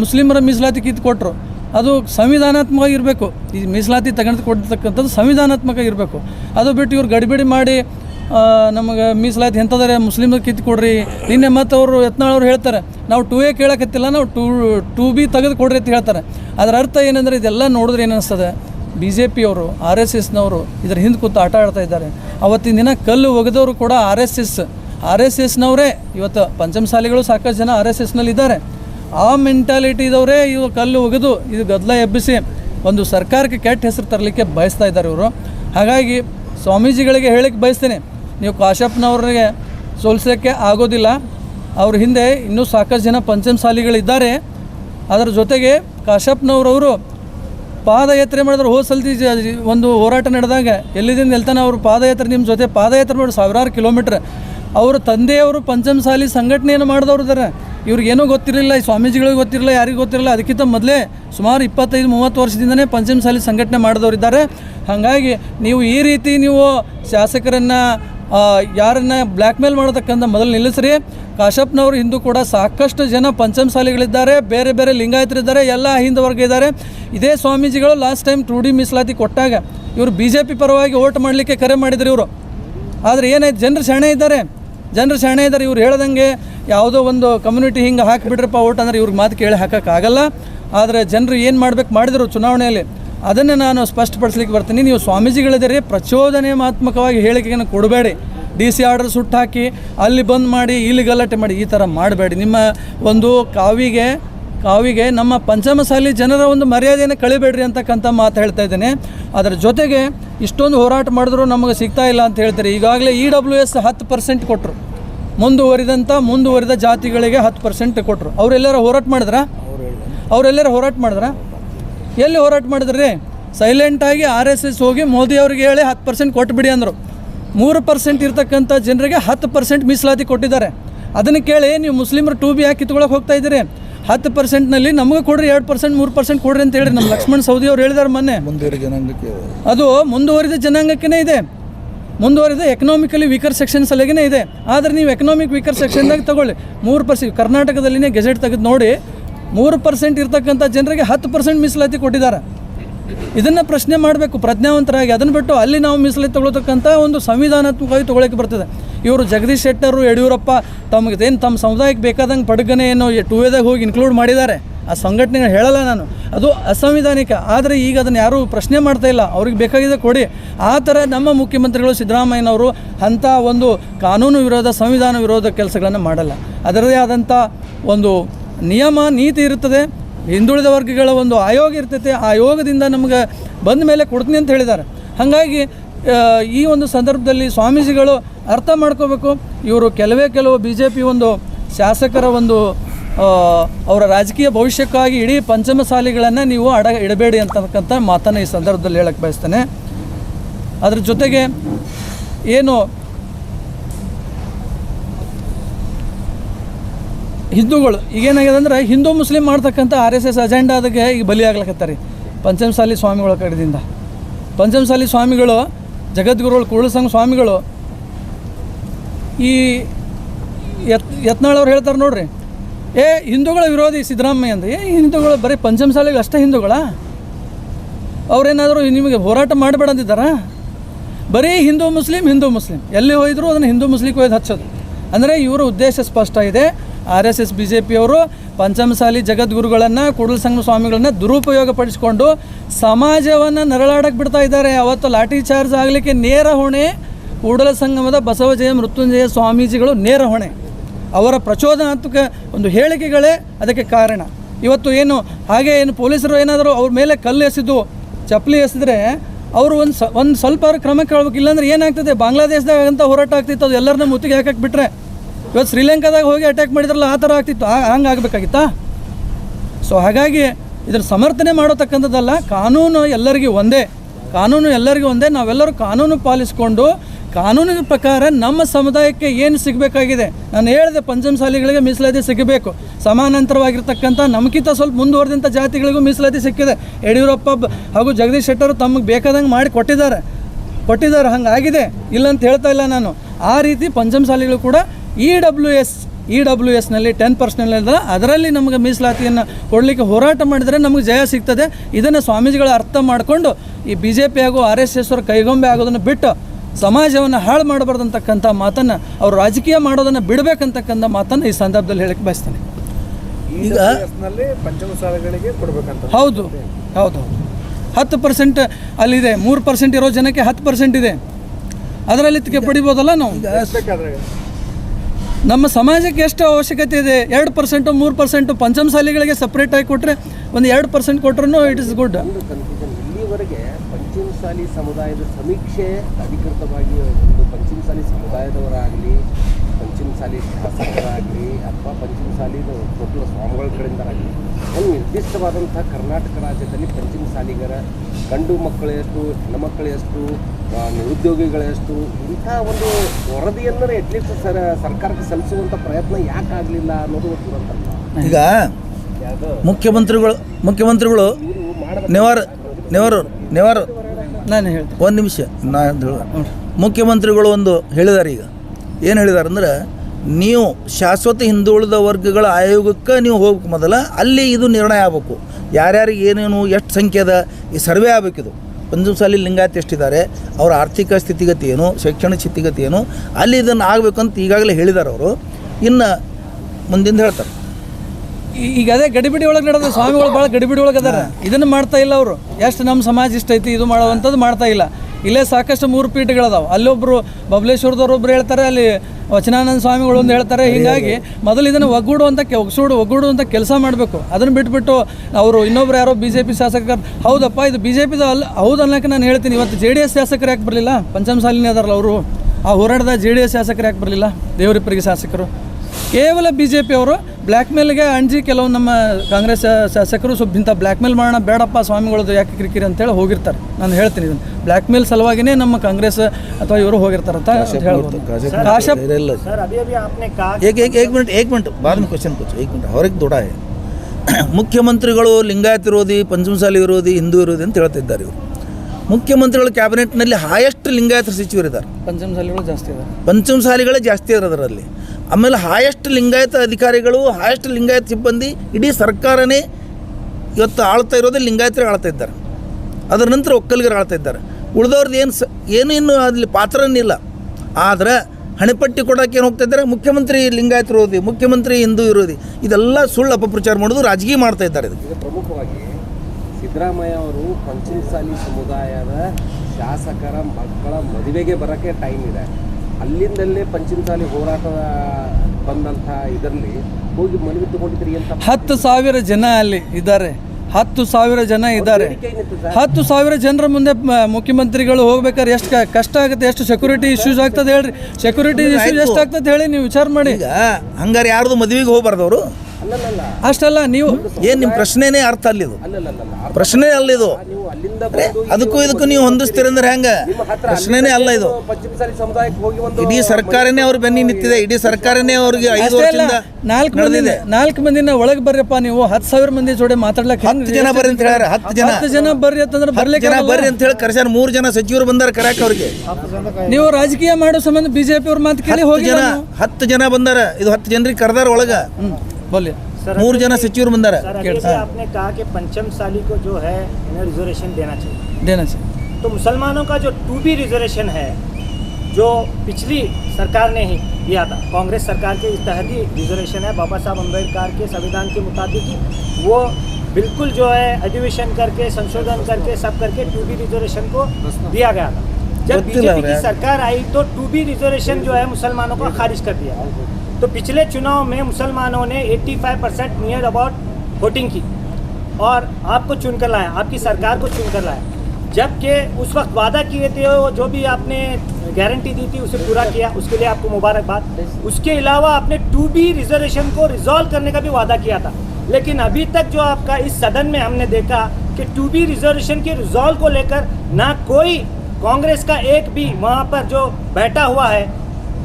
ಮುಸ್ಲಿಮರ ಮೀಸಲಾತಿ ಕಿತ್ತು ಕೊಟ್ಟರು ಅದು ಸಂವಿಧಾನಾತ್ಮಕವಾಗಿ ಇರಬೇಕು. ಈ ಮೀಸಲಾತಿ ತಗೊಂಡು ಕೊಡ್ತಕ್ಕಂಥದ್ದು ಸಂವಿಧಾನಾತ್ಮಕ ಇರಬೇಕು. ಅದು ಬಿಟ್ಟು ಇವ್ರು ಗಡಿಬಿಡಿ ಮಾಡಿ ನಮಗೆ ಮೀಸಲಾತಿ ಎಂಥದಾರೆ ಮುಸ್ಲಿಮ್ರಿಗೆ ಕಿತ್ತು ಕೊಡ್ರಿ. ನಿನ್ನೆ ಮತ್ತು ಅವರು ಯತ್ನಾಳವ್ರು ಹೇಳ್ತಾರೆ, ನಾವು ಟೂ ಎ ಕೇಳಕತ್ತಿಲ್ಲ, ನಾವು ಟೂ ಟೂ ಬಿ ತೆಗೆದು ಕೊಡ್ರಿ ಅಂತ ಹೇಳ್ತಾರೆ. ಅದರ ಅರ್ಥ ಏನಂದರೆ ಇದೆಲ್ಲ ನೋಡಿದ್ರೆ ಏನು ಬಿ ಜೆ ಪಿಯವರು ಆರ್ ಎಸ್ ಎಸ್ನವರು ಇದರ ಹಿಂದೆ ಕೂತು ಆಟ ಆಡ್ತಾ ಇದ್ದಾರೆ. ಅವತ್ತಿನ ದಿನ ಕಲ್ಲು ಒಗೆದವರು ಕೂಡ R S S. R S ಎಸ್ನವರೇ. ಇವತ್ತು ಪಂಚಮಸಾಲಿಗಳು ಸಾಕಷ್ಟು ಜನ ಆರ್ ಎಸ್ ಎಸ್ನಲ್ಲಿ ಇದ್ದಾರೆ ಆ ಮೆಂಟಾಲಿಟಿದವರೇ ಇವು ಕಲ್ಲು ಒಗೆದು ಇದು ಗದ್ದಲ ಎಬ್ಬಿಸಿ ಒಂದು ಸರ್ಕಾರಕ್ಕೆ ಕೆಟ್ಟ ಹೆಸರು ತರಲಿಕ್ಕೆ ಬಯಸ್ತಾ ಇದ್ದಾರೆ ಇವರು. ಹಾಗಾಗಿ ಸ್ವಾಮೀಜಿಗಳಿಗೆ ಹೇಳಿಕ್ಕೆ ಬಯಸ್ತೇನೆ, ನೀವು ಕಾಶಪ್ಪನವ್ರಿಗೆ ಸೋಲ್ಸೋಕ್ಕೆ ಆಗೋದಿಲ್ಲ. ಅವ್ರ ಹಿಂದೆ ಇನ್ನೂ ಸಾಕಷ್ಟು ಜನ ಪಂಚಮಸಾಲಿಗಳಿದ್ದಾರೆ. ಅದರ ಜೊತೆಗೆ ಕಾಶಪ್ಪನವ್ರವರು ಪಾದಯಾತ್ರೆ ಮಾಡಿದ್ರೆ ಹೋದ ಸಲ್ತಿ ಒಂದು ಹೋರಾಟ ನಡೆದಾಗ ಎಲ್ಲಿದಿಂದ ಎಲ್ತಾನೆ ಅವರು ಪಾದಯಾತ್ರೆ, ನಿಮ್ಮ ಜೊತೆ ಪಾದಯಾತ್ರೆ ಮಾಡಿ ಸಾವಿರಾರು ಕಿಲೋಮೀಟ್ರ್. ಅವರು ತಂದೆಯವರು ಪಂಚಮಸಾಲಿ ಸಂಘಟನೆಯನ್ನು ಮಾಡಿದವ್ರು ಇದ್ದಾರೆ. ಇವ್ರಿಗೇನೂ ಗೊತ್ತಿರಲಿಲ್ಲ, ಈ ಸ್ವಾಮೀಜಿಗಳಿಗೆ ಗೊತ್ತಿರಲಿಲ್ಲ, ಯಾರಿಗೂ ಗೊತ್ತಿರಲಿಲ್ಲ. ಅದಕ್ಕಿಂತ ಮೊದಲೇ ಸುಮಾರು ಇಪ್ಪತ್ತೈದು, ಮೂವತ್ತು ವರ್ಷದಿಂದನೇ ಪಂಚಮಸಾಲಿ ಸಂಘಟನೆ ಮಾಡಿದವರಿದ್ದಾರೆ. ಹಾಗಾಗಿ ನೀವು ಈ ರೀತಿ ನೀವು ಶಾಸಕರನ್ನು ಯಾರನ್ನ ಬ್ಲ್ಯಾಕ್ ಮೇಲ್ ಮಾಡತಕ್ಕಂಥ ಮೊದಲು ನಿಲ್ಲಿಸ್ರಿ. ಕಾಶಪ್ಪನವರು ಹಿಂದೂ ಕೂಡ ಸಾಕಷ್ಟು ಜನ ಪಂಚಮ ಪಂಚಮಸಾಲಿಗಳಿದ್ದಾರೆ ಬೇರೆ ಬೇರೆ ಲಿಂಗಾಯತರಿದ್ದಾರೆ, ಎಲ್ಲ ಹಿಂದವರ್ಗ ಇದ್ದಾರೆ. ಇದೇ ಸ್ವಾಮೀಜಿಗಳು ಲಾಸ್ಟ್ ಟೈಮ್ ಟು ಡಿ ಮೀಸಲಾತಿ ಕೊಟ್ಟಾಗ ಇವರು ಬಿ ಜೆ ಪಿ ಪರವಾಗಿ ಓಟ್ ಮಾಡಲಿಕ್ಕೆ ಕರೆ ಮಾಡಿದ್ರು ಇವರು. ಆದರೆ ಏನಾಯ್ತು? ಜನರು ಶಾಣೆ ಇದ್ದಾರೆ. ಜನರು ಶಾಣೆ ಇದ್ದಾರೆ. ಇವ್ರು ಹೇಳ್ದಂಗೆ ಯಾವುದೋ ಒಂದು ಕಮ್ಯುನಿಟಿ ಹಿಂಗೆ ಹಾಕಿಬಿಟ್ರಪ್ಪ ಓಟ್ ಅಂದರೆ ಇವ್ರಿಗೆ ಮಾತು ಕೇಳಿ ಹಾಕೋಕ್ಕಾಗಲ್ಲ ಆದರೆ ಜನರು ಏನು ಮಾಡಬೇಕು ಮಾಡಿದರು ಚುನಾವಣೆಯಲ್ಲಿ, ಅದನ್ನು ನಾನು ಸ್ಪಷ್ಟಪಡಿಸ್ಲಿಕ್ಕೆ ಬರ್ತೀನಿ. ನೀವು ಸ್ವಾಮೀಜಿಗಳಿದ್ದೀರಿ ಪ್ರಚೋದನಾತ್ಮಕವಾಗಿ ಹೇಳಿಕೆಯನ್ನು ಕೊಡಬೇಡಿ. ಡಿ ಸಿ ಆರ್ಡರ್ ಸುಟ್ಟು ಹಾಕಿ, ಅಲ್ಲಿ ಬಂದ್ ಮಾಡಿ, ಇಲ್ಲಿ ಗಲಾಟೆ ಮಾಡಿ, ಈ ಥರ ಮಾಡಬೇಡಿ. ನಿಮ್ಮ ಒಂದು ಕಾವಿಗೆ ಕಾವಿಗೆ ನಮ್ಮ ಪಂಚಮಸಾಲಿ ಜನರ ಒಂದು ಮರ್ಯಾದೆಯನ್ನು ಕಳಿಬೇಡ್ರಿ ಅಂತಕ್ಕಂಥ ಮಾತು ಹೇಳ್ತಾ ಇದ್ದೇನೆ. ಅದರ ಜೊತೆಗೆ ಇಷ್ಟೊಂದು ಹೋರಾಟ ಮಾಡಿದ್ರು ನಮಗೆ ಸಿಗ್ತಾ ಇಲ್ಲ ಅಂತ ಹೇಳ್ತಾರೆ. ಈಗಾಗಲೇ ಇ ಡಬ್ಲ್ಯೂ ಎಸ್ ಹತ್ತು ಪರ್ಸೆಂಟ್ ಕೊಟ್ಟರು ಮುಂದುವರಿದಂಥ ಮುಂದುವರಿದ ಜಾತಿಗಳಿಗೆ ಹತ್ತು ಪರ್ಸೆಂಟ್ ಕೊಟ್ಟರು ಅವರೆಲ್ಲರ ಹೋರಾಟ ಮಾಡಿದ್ರ? ಅವರೆಲ್ಲರ ಹೋರಾಟ ಮಾಡಿದ್ರ? ಎಲ್ಲಿ ಹೋರಾಟ ಮಾಡಿದ್ರಿ? ಸೈಲೆಂಟಾಗಿ ಆರ್ ಎಸ್ ಎಸ್ ಹೋಗಿ ಮೋದಿ ಅವರಿಗೆ ಹೇಳಿ ಹತ್ತು ಪರ್ಸೆಂಟ್ ಕೊಟ್ಬಿಡಿ ಅಂದರು. ಮೂರು ಪರ್ಸೆಂಟ್ ಇರ್ತಕ್ಕಂಥ ಜನರಿಗೆ ಹತ್ತು ಪರ್ಸೆಂಟ್ ಮೀಸಲಾತಿ ಕೊಟ್ಟಿದ್ದಾರೆ. ಅದನ್ನು ಕೇಳಿ ನೀವು ಮುಸ್ಲಿಮರು ಟೂ ಬಿ ಹಾಕಿ ಕಿತ್ಕೊಳಕ್ಕೆ ಹೋಗ್ತಾ ಇದ್ದೀರಿ. ಹತ್ತು ಪರ್ಸೆಂಟ್ನಲ್ಲಿ ನಮಗೆ ಕೊಡ್ರಿ ಎರಡು ಪರ್ಸೆಂಟ್ ಮೂರು ಪರ್ಸೆಂಟ್ ಕೊಡ್ರಿ ಅಂತ ಹೇಳಿ ನಮ್ಮ ಲಕ್ಷ್ಮಣ್ ಸೌದಿ ಅವ್ರು ಹೇಳಿದಾರೆ ಮೊನ್ನೆ. ಜನಾಂಗಕ್ಕೆ. ಅದು ಮುಂದುವರಿದ ಜನಾಂಗಕ್ಕೇ ಇದೆ. ಮುಂದುವರಿದ ಎಕನಾಮಿಕಲಿ ವೀಕರ್ ಸೆಕ್ಷನ್ ಸಲಗೇನೆ ಇದೆ. ಆದರೆ ನೀವು ಎಕನಾಮಿಕ್ ವೀಕರ್ ಸೆಕ್ಷನ್ದಾಗ ತಗೊಳ್ಳಿ. ಮೂರು ಪರ್ಸೆಂಟ್ ಕರ್ನಾಟಕದಲ್ಲಿನೇ ಗೆಜೆಟ್ ತೆಗೆದು ನೋಡಿ, ಮೂರು ಪರ್ಸೆಂಟ್ ಇರ್ತಕ್ಕಂಥ ಜನರಿಗೆ ಹತ್ತು ಪರ್ಸೆಂಟ್ ಮೀಸಲಾತಿ ಕೊಟ್ಟಿದ್ದಾರೆ. ಇದನ್ನು ಪ್ರಶ್ನೆ ಮಾಡಬೇಕು, ಪ್ರಜ್ಞಾವಂತರಾಗಿ. ಅದನ್ನು ಬಿಟ್ಟು ಅಲ್ಲಿ ನಾವು ಮೀಸಲಾತಿ ತಗೊಳ್ತಕ್ಕಂಥ ಒಂದು ಸಂವಿಧಾನಾತ್ಮಕವಾಗಿ ತಗೊಳಕ್ಕೆ ಬರ್ತದೆ. ಇವರು ಜಗದೀಶ್ ಶೆಟ್ಟರು, ಯಡಿಯೂರಪ್ಪ ತಮಗೆ ಏನು ತಮ್ಮ ಸಮುದಾಯಕ್ಕೆ ಬೇಕಾದಂಗೆ ಪಡುಗನೆ ಏನೋ ಟೂ ವೇದಾಗ ಹೋಗಿ ಇನ್ಕ್ಲೂಡ್ ಮಾಡಿದ್ದಾರೆ. ಆ ಸಂಘಟನೆಗಳು ಹೇಳಲ್ಲ ನಾನು. ಅದು ಅಸಂವಿಧಾನಿಕ. ಆದರೆ ಈಗ ಅದನ್ನು ಯಾರೂ ಪ್ರಶ್ನೆ ಮಾಡ್ತಾ ಇಲ್ಲ. ಅವ್ರಿಗೆ ಬೇಕಾಗಿದೆ ಕೊಡಿ. ಆ ಥರ ನಮ್ಮ ಮುಖ್ಯಮಂತ್ರಿಗಳು ಸಿದ್ದರಾಮಯ್ಯನವರು ಅಂಥ ಒಂದು ಕಾನೂನು ವಿರೋಧ, ಸಂವಿಧಾನ ವಿರೋಧ ಕೆಲಸಗಳನ್ನು ಮಾಡಲ್ಲ. ಅದರದೇ ಆದಂಥ ಒಂದು ನಿಯಮ, ನೀತಿ ಇರುತ್ತದೆ. ಹಿಂದುಳಿದ ವರ್ಗಗಳ ಒಂದು ಆಯೋಗ ಇರ್ತೈತೆ. ಆ ಆಯೋಗದಿಂದ ನಮಗೆ ಬಂದ ಮೇಲೆ ಕೊಡ್ತೀನಿ ಅಂತ ಹೇಳಿದ್ದಾರೆ. ಹಾಗಾಗಿ ಈ ಒಂದು ಸಂದರ್ಭದಲ್ಲಿ ಸ್ವಾಮೀಜಿಗಳು ಅರ್ಥ ಮಾಡ್ಕೋಬೇಕು. ಇವರು ಕೆಲವೇ ಕೆಲವು ಬಿ ಜೆ ಪಿ ಒಂದು ಶಾಸಕರ ಒಂದು ಅವರ ರಾಜಕೀಯ ಭವಿಷ್ಯಕ್ಕಾಗಿ ಇಡೀ ಪಂಚಮಸಾಲಿಗಳನ್ನು ನೀವು ಅಡ ಇಡಬೇಡಿ ಅಂತಕ್ಕಂಥ ಮಾತನ್ನು ಈ ಸಂದರ್ಭದಲ್ಲಿ ಹೇಳಕ್ಕೆ ಬಯಸ್ತೇನೆ. ಅದ್ರ ಜೊತೆಗೆ ಏನು ಹಿಂದೂಗಳು, ಈಗೇನಾಗಿದೆ ಅಂದ್ರೆ ಹಿಂದೂ ಮುಸ್ಲಿಂ ಮಾಡ್ತಕ್ಕಂಥ ಆರ್ ಎಸ್ ಎಸ್ ಅಜೆಂಡಾದಾಗೆ ಈಗ ಬಲಿಯಾಗ್ಲಕತ್ತಾರೆ ಪಂಚಮಸಾಲಿ ಸ್ವಾಮಿಗಳ ಕಡೆದಿಂದ ಪಂಚಮಸಾಲಿ ಸ್ವಾಮಿಗಳು, ಜಗದ್ಗುರುಗಳು ಕೂಡಲ ಸಂಘ ಸ್ವಾಮಿಗಳು ಈ ಯತ್ ಯತ್ನಾಳವ್ರು ಹೇಳ್ತಾರೆ ನೋಡ್ರಿ. ಏ, ಹಿಂದೂಗಳ ವಿರೋಧಿ ಸಿದ್ದರಾಮಯ್ಯ ಅಂದ್ರೆ, ಏ, ಹಿಂದೂಗಳು ಬರೀ ಪಂಚಮಸಾಲೆಗೆ ಅಷ್ಟೇ ಹಿಂದೂಗಳ? ಅವರೇನಾದರೂ ನಿಮಗೆ ಹೋರಾಟ ಮಾಡಬೇಡ ಅಂದಿದ್ದಾರ ಬರೀ ಹಿಂದೂ ಮುಸ್ಲಿಂ ಹಿಂದೂ ಮುಸ್ಲಿಂ. ಎಲ್ಲಿ ಹೋಯಿದ್ರು ಅದನ್ನು ಹಿಂದೂ ಮುಸ್ಲಿಂ ಒಯ್ದು ಹಚ್ಚೋದು. ಅಂದರೆ ಇವರ ಉದ್ದೇಶ ಸ್ಪಷ್ಟ ಇದೆ. R S S, B J ಪಿಯವರು ಪಂಚಮಸಾಲಿ ಜಗದ್ಗುರುಗಳನ್ನು, ಕೂಡಲ ಸಂಘ ಸ್ವಾಮಿಗಳನ್ನ ದುರುಪಯೋಗ ಪಡಿಸಿಕೊಂಡು ಸಮಾಜವನ್ನು ನರಳಾಡಕ್ಕೆ ಬಿಡ್ತಾ ಇದ್ದಾರೆ. ಅವತ್ತು ಲಾಠಿ ಚಾರ್ಜ್ ಆಗಲಿಕ್ಕೆ ನೇರ ಹೊಣೆ ಕೂಡಲ ಸಂಗಮದ ಬಸವಜಯ ಮೃತ್ಯುಂಜಯ ಸ್ವಾಮೀಜಿಗಳು ನೇರ ಹೊಣೆ. ಅವರ ಪ್ರಚೋದನಾತ್ಮಕ ಒಂದು ಹೇಳಿಕೆಗಳೇ ಅದಕ್ಕೆ ಕಾರಣ. ಇವತ್ತು ಏನು, ಹಾಗೆ ಏನು ಪೊಲೀಸರು ಏನಾದರೂ ಅವ್ರ ಮೇಲೆ ಕಲ್ಲು ಎಸೆದು ಚಪ್ಪಲಿ ಎಸೆದ್ರೆ ಅವರು ಒಂದು ಸ, ಒಂದು ಸ್ವಲ್ಪ ಅವ್ರ ಕ್ರಮ ಕೇಳ್ಬೇಕು, ಇಲ್ಲಾಂದ್ರೆ ಏನಾಗ್ತದೆ, ಬಾಂಗ್ಲಾದೇಶದಾಗ ಅಂತ ಹೋರಾಟ ಆಗ್ತಿತ್ತು, ಅದು ಎಲ್ಲರನ್ನ ಮುತ್ತಿಗೆ ಹಾಕಕ್ಕೆ ಬಿಟ್ಟರೆ ಇವತ್ತು ಶ್ರೀಲಂಕಾದಾಗ ಹೋಗಿ ಅಟ್ಯಾಕ್ ಮಾಡಿದ್ರಲ್ಲ, ಆ ಥರ ಆಗ್ತಿತ್ತು ಹಂಗೆ ಆಗಬೇಕಾಗಿತ್ತಾ? ಸೊ ಹಾಗಾಗಿ ಇದರ ಸಮರ್ಥನೆ ಮಾಡೋತಕ್ಕಂಥದ್ದಲ್ಲ, ಕಾನೂನು ಎಲ್ಲರಿಗೂ ಒಂದೇ. ಕಾನೂನು ಎಲ್ಲರಿಗೂ ಒಂದೇ, ನಾವೆಲ್ಲರೂ ಕಾನೂನು ಪಾಲಿಸಿಕೊಂಡು ಕಾನೂನಿನ ಪ್ರಕಾರ ನಮ್ಮ ಸಮುದಾಯಕ್ಕೆ ಏನು ಸಿಗಬೇಕಾಗಿದೆ? ನಾನು ಹೇಳಿದೆ ಪಂಚಮಸಾಲಿಗಳಿಗೆ ಮೀಸಲಾತಿ ಸಿಗಬೇಕು. ಸಮಾನಾಂತರವಾಗಿರ್ತಕ್ಕಂಥ ನಮಗಿಂತ ಸ್ವಲ್ಪ ಮುಂದುವರೆದಂಥ ಜಾತಿಗಳಿಗೂ ಮೀಸಲಾತಿ ಸಿಕ್ಕಿದೆ. ಯಡಿಯೂರಪ್ಪ ಹಾಗೂ ಜಗದೀಶ್ ಶೆಟ್ಟರು ತಮಗೆ ಬೇಕಾದಂಗೆ ಮಾಡಿ ಕೊಟ್ಟಿದ್ದಾರೆ. ಕೊಟ್ಟಿದ್ದಾರೆ, ಹಂಗಾಗಿದೆ. ಇಲ್ಲ ಅಂತ ಹೇಳ್ತಾ ಇಲ್ಲ ನಾನು. ಆ ರೀತಿ ಪಂಚಮಸಾಲಿಗಳು ಕೂಡ E W S, E W ಎಸ್ನಲ್ಲಿ ten percent ಇದೆ ಅದರಲ್ಲಿ ನಮಗೆ ಮೀಸಲಾತಿಯನ್ನು ಕೊಡಲಿಕ್ಕೆ ಹೋರಾಟ ಮಾಡಿದರೆ ನಮಗೆ ಜಯ ಸಿಗ್ತದೆ. ಇದನ್ನು ಸ್ವಾಮೀಜಿಗಳು ಅರ್ಥ ಮಾಡಿಕೊಂಡು ಈ ಬಿ ಜೆ ಪಿ ಹಾಗೂ ಆರ್ ಎಸ್ ಎಸ್ ಅವರ ಕೈಗೊಂಬೆ ಆಗೋದನ್ನು ಬಿಟ್ಟು ಸಮಾಜವನ್ನು ಹಾಳು ಮಾಡಬಾರ್ದಂತಕ್ಕಂಥ ಮಾತನ್ನು ಅವರು ರಾಜಕೀಯ ಮಾಡೋದನ್ನು ಬಿಡಬೇಕಂತಕ್ಕಂಥ ಮಾತನ್ನು ಈ ಸಂದರ್ಭದಲ್ಲಿ ಹೇಳಕ್ಕೆ ಬಯಸ್ತೇನೆ. ಈಗ ಹೌದು ಹೌದು ಹೌದು. ಹತ್ತು ಪರ್ಸೆಂಟ್ ಅಲ್ಲಿದೆ ಮೂರು ಪರ್ಸೆಂಟ್ ಇರೋ ಜನಕ್ಕೆ ಹತ್ತು ಪರ್ಸೆಂಟ್ ಇದೆ. ಅದರಲ್ಲಿ ಪಡಿಬೋದಲ್ಲ ನಾವು? ನಮ್ಮ ಸಮಾಜಕ್ಕೆ ಎಷ್ಟು ಅವಶ್ಯಕತೆ ಇದೆ? ಎರಡು ಪರ್ಸೆಂಟು ಮೂರು ಪರ್ಸೆಂಟು ಪಂಚಮಸಾಲಿಗಳಿಗೆ ಸಪ್ರೇಟಾಗಿ ಕೊಟ್ಟರೆ ಒಂದು ಎರಡು ಪರ್ಸೆಂಟ್ ಕೊಟ್ರೂ ಇಟ್ ಇಸ್ ಗುಡ್ ಇಲ್ಲಿವರೆಗೆ ಪಂಚಮಸಾಲಿ ಸಮುದಾಯದ ಸಮೀಕ್ಷೆ ಅಧಿಕೃತವಾಗಿ ಒಂದು ಪಂಚಮಸಾಲಿ ಸಮುದಾಯದವರಾಗಲಿ ಪಂಚಮಸಾಲಿ ಶಾಸಕರಾಗಲಿ ಅಥವಾ ಪಂಚಮಸಾಲಿ ಟೋಟಲ್ ಸ್ವಾಮಿಗಳ ಕಡೆಯಿಂದಾಗಲಿ ಒಂದು ನಿರ್ದಿಷ್ಟವಾದಂಥ ಕರ್ನಾಟಕ ರಾಜ್ಯದಲ್ಲಿ ಪಂಚಮಸಾಲಿಗರ ಗಂಡು ಮಕ್ಕಳೆಷ್ಟು ಹೆಣ್ಣುಮಕ್ಕಳೆಷ್ಟು ನಿರುದ್ಯೋಗಿಗಳೇ ನಿರುದ್ಯೋಗಿಗಳೆಷ್ಟು ಇಂಥ ಒಂದು ವರದಿಯನ್ನು ಅಟ್ಲೀಸ್ಟ್ ಸರ ಸರ್ಕಾರಕ್ಕೆ ಸಲ್ಲಿಸುವಂಥ ಪ್ರಯತ್ನ ಯಾಕೆ ಆಗಲಿಲ್ಲ ಅನ್ನೋದು ದುರಂತ. ಈಗ ಮುಖ್ಯಮಂತ್ರಿಗಳು ಮುಖ್ಯಮಂತ್ರಿಗಳು ನೆವರ್ ನೆವಾರ್ ನೆವಾರ್ ನಾನು ಹೇಳ್ತೀನಿ. ಒಂದು ನಿಮಿಷ. ನಾ ಹೇಳ. ಮುಖ್ಯಮಂತ್ರಿಗಳು ಒಂದು ಹೇಳಿದ್ದಾರೆ ಈಗ. ಏನು ಹೇಳಿದ್ದಾರೆ ಅಂದ್ರೆ ನೀವು ಶಾಶ್ವತ ಹಿಂದುಳಿದ ವರ್ಗಗಳ ಆಯೋಗಕ್ಕೆ ನೀವು ಹೋಗ್ಬೇಕು ಮೊದಲ ಅಲ್ಲಿ ಇದು ನಿರ್ಣಯ ಆಗಬೇಕು. ಯಾರ್ಯಾರಿಗೆ ಏನೇನು ಎಷ್ಟು ಸಂಖ್ಯೆ ಅದ ಈ ಸರ್ವೆ ಆಗಬೇಕಿದು. ಪಂಚಮಸಾಲಿ ಲಿಂಗಾಯತ್ ಎಷ್ಟಿದ್ದಾರೆ ಅವರ ಆರ್ಥಿಕ ಸ್ಥಿತಿಗತಿ ಏನು ಶೈಕ್ಷಣಿಕ ಸ್ಥಿತಿಗತಿ ಏನು ಅಲ್ಲಿ ಇದನ್ನು ಆಗಬೇಕಂತ ಈಗಾಗಲೇ ಹೇಳಿದ್ದಾರೆ ಅವರು. ಇನ್ನು ಮುಂದಿಂದ ಹೇಳ್ತಾರೆ. ಈಗ ಅದೇ ಗಡಿಬಿಡಿ ಒಳಗೆ ನಡೆದ ಸ್ವಾಮಿಗಳು ಭಾಳ ಗಡಿಬಿಡಿ ಒಳಗೆ ಅದಾರ. ಇದನ್ನು ಮಾಡ್ತಾ ಇಲ್ಲ ಅವರು. ಎಷ್ಟು ನಮ್ಮ ಸಮಾಜ ಇಷ್ಟ ಐತಿ ಇದು ಮಾಡೋವಂಥದ್ದು ಮಾಡ್ತಾ ಇಲ್ಲ. ಇಲ್ಲೇ ಸಾಕಷ್ಟು ಮೂರು ಪೀಠಗಳದಾವೆ. ಅಲ್ಲೊಬ್ಬರು ಬಬಲೇಶ್ವರದವ್ರು ಒಬ್ರು ಹೇಳ್ತಾರೆ ಅಲ್ಲಿ ವಚನಾನಂದ ಸ್ವಾಮಿಗಳು ಒಂದು ಹೇಳ್ತಾರೆ ಹೀಗಾಗಿ ಮೊದಲು ಇದನ್ನು ಒಗ್ಗೂಡು ಅಂತ ಒಗ್ಸೂಡು ಒಗ್ಗೂಡುವಂಥ ಕೆಲಸ ಮಾಡಬೇಕು. ಅದನ್ನು ಬಿಟ್ಬಿಟ್ಟು ಅವರು ಇನ್ನೊಬ್ರು ಯಾರೋ ಬಿ ಜೆ ಪಿ ಶಾಸಕರು ಹೌದಪ್ಪ ಇದು ಬಿ ಜೆ ಪಿದ ಅಲ್ಲ ಹೌದು ಅನ್ನೋಕೆ ನಾನು ಹೇಳ್ತೀನಿ. ಇವತ್ತು ಜೆ ಡಿ ಎಸ್ ಶಾಸಕರು ಯಾಕೆ ಬರಲಿಲ್ಲ? ಪಂಚಮಸಾಲಿನೇ ಅದಾರಲ್ಲ ಅವರು. ಆ ಹೋರಾಟದ ಜೆ ಡಿ ಎಸ್ ಶಾಸಕರು ಯಾಕೆ ಬರಲಿಲ್ಲ? ದೇವರಿಪ್ಪರಿಗೆ ಶಾಸಕರು. ಕೇವಲ ಬಿ ಜೆ ಪಿಯವರು ಬ್ಲ್ಯಾಕ್ ಮೇಲ್ಗೆ ಅಂಜಿ ಕೆಲವು ನಮ್ಮ ಕಾಂಗ್ರೆಸ್ ಶಾಸಕರು ಸ್ವಲ್ಪ ಇಂಥ ಬ್ಲ್ಯಾಕ್ ಮೇಲ್ ಮಾಡೋಣ ಬೇಡಪ್ಪ ಸ್ವಾಮಿಗಳದು ಯಾಕೆ ಕಿರಿಕಿರಿ ಅಂತೇಳಿ ಹೋಗಿರ್ತಾರೆ. ನಾನು ಹೇಳ್ತೀನಿ ಇದನ್ನು. ಬ್ಲ್ಯಾಕ್ ಮೇಲ್ ಸಲುವಾಗಿನೇ ನಮ್ಮ ಕಾಂಗ್ರೆಸ್ ಅಥವಾ ಇವರು ಹೋಗಿರ್ತಾರೆ ಅಂತ ಹೇಳ್ಬೋದು. ಕಾಶ್ಯಪ್ ಏಕ್ ಏಕ್ ಹೊರಗೆ ದೊಡ ಮುಖ್ಯಮಂತ್ರಿಗಳು ಲಿಂಗಾಯತ್ ವಿರೋಧಿ ಪಂಚಮಸಾಲಿ ವಿರೋಧಿ ಹಿಂದೂ ವಿರೋಧಿ ಅಂತ ಹೇಳ್ತಿದ್ದಾರೆ ಇವರು. ಮುಖ್ಯಮಂತ್ರಿಗಳ ಕ್ಯಾಬಿನೆಟ್ನಲ್ಲಿ ಹಾಯೆಸ್ಟ್ ಲಿಂಗಾಯತ ಸಚಿವರಿದ್ದಾರೆ ಪಂಚಮಸಾಲಿಗಳು ಜಾಸ್ತಿ ಇದ್ದಾರೆ. ಪಂಚಮಸಾಲಿಗಳೇ ಜಾಸ್ತಿ ಇದ್ದಾರೆ ಅದರಲ್ಲಿ. ಆಮೇಲೆ ಹಾಯೆಸ್ಟ್ ಲಿಂಗಾಯತ ಅಧಿಕಾರಿಗಳು ಹಾಯೆಸ್ಟ್ ಲಿಂಗಾಯತ ಸಿಬ್ಬಂದಿ ಇಡೀ ಸರ್ಕಾರನೇ ಇವತ್ತು ಆಳ್ತಾ ಇರೋದು ಲಿಂಗಾಯತರೇ ಆಳ್ತಾ ಇದ್ದಾರೆ. ಅದರ ನಂತರ ಒಕ್ಕಲಿಗರು ಆಳ್ತಾ ಇದ್ದಾರೆ. ಉಳಿದವ್ರದ್ದು ಏನು ಸ ಏನೇನು ಅಲ್ಲಿ ಪಾತ್ರನಿಲ್ಲ ಆದರೆ ಹಣೆಪಟ್ಟಿ ಕೊಡೋಕೆ ಏನು ಹೋಗ್ತಾ ಇದ್ದಾರೆ? ಮುಖ್ಯಮಂತ್ರಿ ಲಿಂಗಾಯತರು ವಿರೋಧಿ ಮುಖ್ಯಮಂತ್ರಿ ಹಿಂದೂ ಇರೋದು ಇದೆಲ್ಲ ಸುಳ್ಳು ಅಪಪ್ರಚಾರ ಮಾಡೋದು ರಾಜಕೀಯ ಮಾಡ್ತಾ ಇದ್ದಾರೆ ಇದು ಪ್ರಮುಖವಾಗಿ ಸಿದ್ದರಾಮಯ್ಯ ಅವರು ಪಂಚಮಸಾಲಿ ಸಮುದಾಯದ ಶಾಸಕರ ಮಕ್ಕಳ ಮದುವೆಗೆ ಬರೋಕ್ಕೆ ಟೈಮ್ ಇದೆ. ಅಲ್ಲಿಂದಲ್ಲೇ ಪಂಚಮಸಾಲಿ ಹೋರಾಟದ ಬಂದಂಥ ಇದರಲ್ಲಿ ಹೋಗಿ ಮನವಿ ತಗೊಂಡಿದ್ರಿ ಅಂತ ಹತ್ತು ಸಾವಿರ ಜನ ಅಲ್ಲಿ ಇದ್ದಾರೆ. ಹತ್ತು ಸಾವಿರ ಜನ ಇದ್ದಾರೆ. ಹತ್ತು ಸಾವಿರ ಜನರ ಮುಂದೆ ಮುಖ್ಯಮಂತ್ರಿಗಳು ಹೋಗ್ಬೇಕಾದ್ರೆ ಎಷ್ಟು ಕಷ್ಟ ಆಗುತ್ತೆ ಎಷ್ಟು ಸೆಕ್ಯೂರಿಟಿ ಇಶ್ಯೂಸ್ ಆಗ್ತದೆ ಹೇಳ್ರಿ. ಸೆಕ್ಯೂರಿಟಿ ಇಶ್ಯೂಸ್ ಎಷ್ಟು ಆಗ್ತದೆ ಹೇಳಿ ನೀವು ವಿಚಾರ ಮಾಡಿ. ಈಗ ಹಂಗಾರೆ ಯಾರ್ದು ಮದುವೆಗೆ ಹೋಗ್ಬಾರ್ದು ಅವರು? ಅಷ್ಟಲ್ಲ ನೀವು ಏನು ನಿಮ್ಮ ಪ್ರಶ್ನೆನೇ ಅರ್ಥ ಅಲ್ಲಿದು ಅಲ್ಲಲ್ಲ ಪ್ರಶ್ನೆ ಅಲ್ಲಿದು ಇದು ಅದಕ್ಕೂ ಇದಕ್ಕೂ ನೀವು ಹೊಂದಿಸ್ತೀರಂದ್ರೆ ಹೆಂಗೆ? ಪ್ರಶ್ನೆನೇ ಅಲ್ಲ ಇದು. ಇಡೀ ಸರ್ಕಾರನೇ ಅವ್ರ ಬೆನ್ನಿ ನಿಂತಿದೆ. ಇಡೀ ಸರ್ಕಾರನೇ ಅವ್ರಿಗೆ ಐದು ಅಲ್ಲ ವರ್ಷದಿಂದ ನಾಲ್ಕು ಮಂದಿ ನಾಲ್ಕು ಮಂದಿನ ಒಳಗೆ ಬರ್ರಪ್ಪ ನೀವು. ಹತ್ತು ಸಾವಿರ ಮಂದಿ ಜೋಡಿ ಮಾತಾಡ್ಲಕ್ಕೆ ಹತ್ತು ಜನ ಬರ್ರಿ ಅಂತ ಹೇಳ್ಯಾರ ಹತ್ತು ಜನ ಹತ್ತು ಜನ. ಬರ್ರಿ ಅಂತಂದ್ರೆ ಬರ್ಲಿ ಬರ್ಲಿಕ್ಕೆ ಜನ ಬರ್ರಿ ಅಂತ ಹೇಳಿ ಕರ್ಸ್ಯಾರ. ಮೂರು ಜನ ಸಚಿವರು ಬಂದಾರ ಕರೆಕ್ ಅವ್ರಿಗೆ. ನೀವು ರಾಜಕೀಯ ಮಾಡೋ ಸಂಬಂಧ ಬಿಜೆಪಿ ಅವ್ರ ಮಾತು ಕೇಳಿ ಹೋಗಿ ಜನ ಹತ್ತು ಜನ ಬಂದಾರ. ಇದು ಹತ್ತು ಜನರಿಗೆ ಕರೆದಾರ ಒಳಗ. ಹ್ಮ್ ಬೋಲಿ ಮೂರು ಜನ ಸಚಿವರು ಬಂದಾರ सर अभी भी आपने कहा कि पंचम साली को जो है इन्हें रिजर्वेशन देना चाहिए ದೇನ ಸರ್ तो मुसलमानों का जो टू बी रिजर्वेशन है जो पिछली सरकार ने ही दिया था कांग्रेस सरकार के तहत ही रिजर्वेशन है बाबा साहब अम्बेडकर के संविधान के मुताबिक ही वो बिल्कुल जो है अधिवेशन करके संशोधन करके सब करके टू बी रिजर्वेशन को दिया गया था जब ಗೊತ್ತಿಲ್ಲ बीजेपी की ಅವ್ರೆ. सरकार आई तो टू बी रिजर्वेशन जो है मुसलमानों को खारिज कर दिया तो पिछले चुनाव में मुसलमानों ने 85 परसेंट नियर अबाउट वोटिंग की और आपको चुनकर लाया, आपकी सरकार को चुनकर लाया। जबकि उस वक्त वादा किए थे वो जो भी आपने गारंटी दी थी, उसे पूरा किया। उसके लिए आपको मुबारकबाद। उसके अलावा आपने टू बी रिजर्वेशन को रिजॉल्व करने का भी वादा किया था। लेकिन अभी तक जो आपका इस सदन में हमने देखा कि टू बी रिजर्वेशन के रिजॉल्व को लेकर ना कोई कांग्रेस का एक भी वहाँ पर जो बैठा हुआ है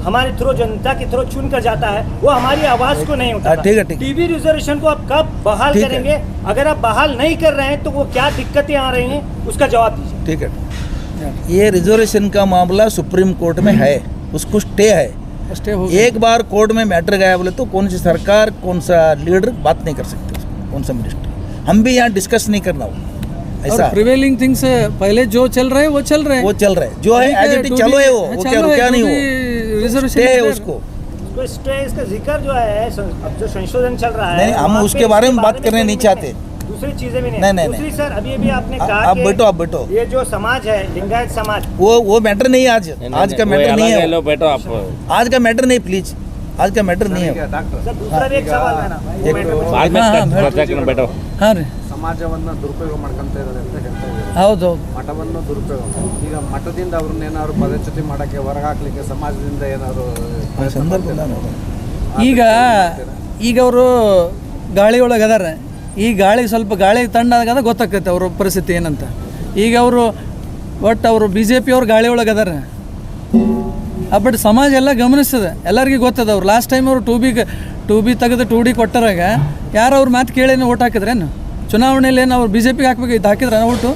हमारे थ्रो जनता के थ्रो चुन कर जाता है वो हमारी आवाज़ को नहीं उठाता। ठीक है ठीक टीवी रिजर्वेशन को आप कब बहाल करेंगे? अगर आप बहाल नहीं कर रहे हैं तो वो क्या दिक्कतें आ रही हैं उसका जवाब दीजिए। ठीक है। ये रिजर्वेशन का मामला सुप्रीम कोर्ट में हम्म। है उसको स्टे है। स्टे हो एक बार कोर्ट में मैटर गया बोले तो कौन सी सरकार कौन सा लीडर बात नहीं कर सकते कौन सा मिनिस्टर हम भी यहाँ डिस्कस नहीं करना होगा। ऐसा प्रिवेलिंग थिंग्स पहले जो चल रहे हैं वो चल रहे हैं। वो चल रहे हैं। जो है है इट इज़ चलो है वो हाँ, वो क्या रुका नहीं हो रिजर्वेशन है उसको। स्टे इसका ज़िक्र जो है अब जो संशोधन चल रहा है नहीं, हम उसके बारे में बात करने नहीं चाहते। दूसरी चीज़ें भी नहीं नहीं, नहीं, नहीं। सर अभी अभी आपने कहा आप बैठो, आप बैठो। ये जो समाज है लिंगायत समाज। वो वो मैटर नहीं है आज। आज का मैटर नहीं है लो बैठो आप। आज का मैटर नहीं प्लीज़ आज का मैटर नहीं है। वो। सर दूसरा भी एक सवाल है ना एक- matter बाद में हाँ, हाँ, बैठो। ಸಮಾಜವನ್ನ ದುರುಪಯೋಗ ಮಾಡ್ಕೊಂತ ಇರೋದು ಅಂತ ಹೇಳ್ತಾ ಇದ್ದಾರೆ ಹೌದು. ಮಠವನ್ನು ದುರುಪಯೋಗ ಈಗ ಮಠದಿಂದ ಅವ್ರನ್ನ ಏನಾದ್ರು ಪದಚ್ಯುತಿ ಮಾಡಕ್ಕೆ ಹೊರಗಾಕ್ಲಿಕ್ಕೆ ಸಮಾಜದಿಂದ ಏನಾದ್ರು ಸಂದರ್ಭ ಈಗ ಈಗ ಅವರು ಗಾಳಿ ಒಳಗೆ ಅದಾರ. ಈ ಗಾಳಿ ಸ್ವಲ್ಪ ಗಾಳಿ ತಣ್ಣದಾಗ ಗೊತ್ತಾಗ್ತೈತೆ ಅವ್ರ ಪರಿಸ್ಥಿತಿ ಏನಂತ. ಈಗ ಅವರು ಒಟ್ಟು ಅವರು ಬಿ ಜೆ ಪಿಯವ್ರು ಗಾಳಿ ಒಳಗೆ ಅದಾರ. ಆ, ಬಟ್ ಸಮಾಜ ಎಲ್ಲ ಗಮನಿಸ್ತದೆ. ಎಲ್ಲರಿಗೂ ಗೊತ್ತದ ಅವ್ರು. ಲಾಸ್ಟ್ ಟೈಮ್ ಅವರು ಟೂ ಬಿ ಟೂ ಬಿ ತೆಗೆದು ಟೂ ಡಿ ಕೊಟ್ಟಾರಾಗ ಯಾರು ಅವ್ರ ಮಾತು ಕೇಳೇನು ಓಟ್ ಹಾಕಿದ್ರೇನು? ಚುನಾವಣೆಯಲ್ಲಿ ಏನು ಅವ್ರು ಬಿ ಜೆ ಪಿಗೆ ಹಾಕ್ಬೇಕಾಗಿತ್ತು ಹಾಕಿದ್ರೆ ಓಟು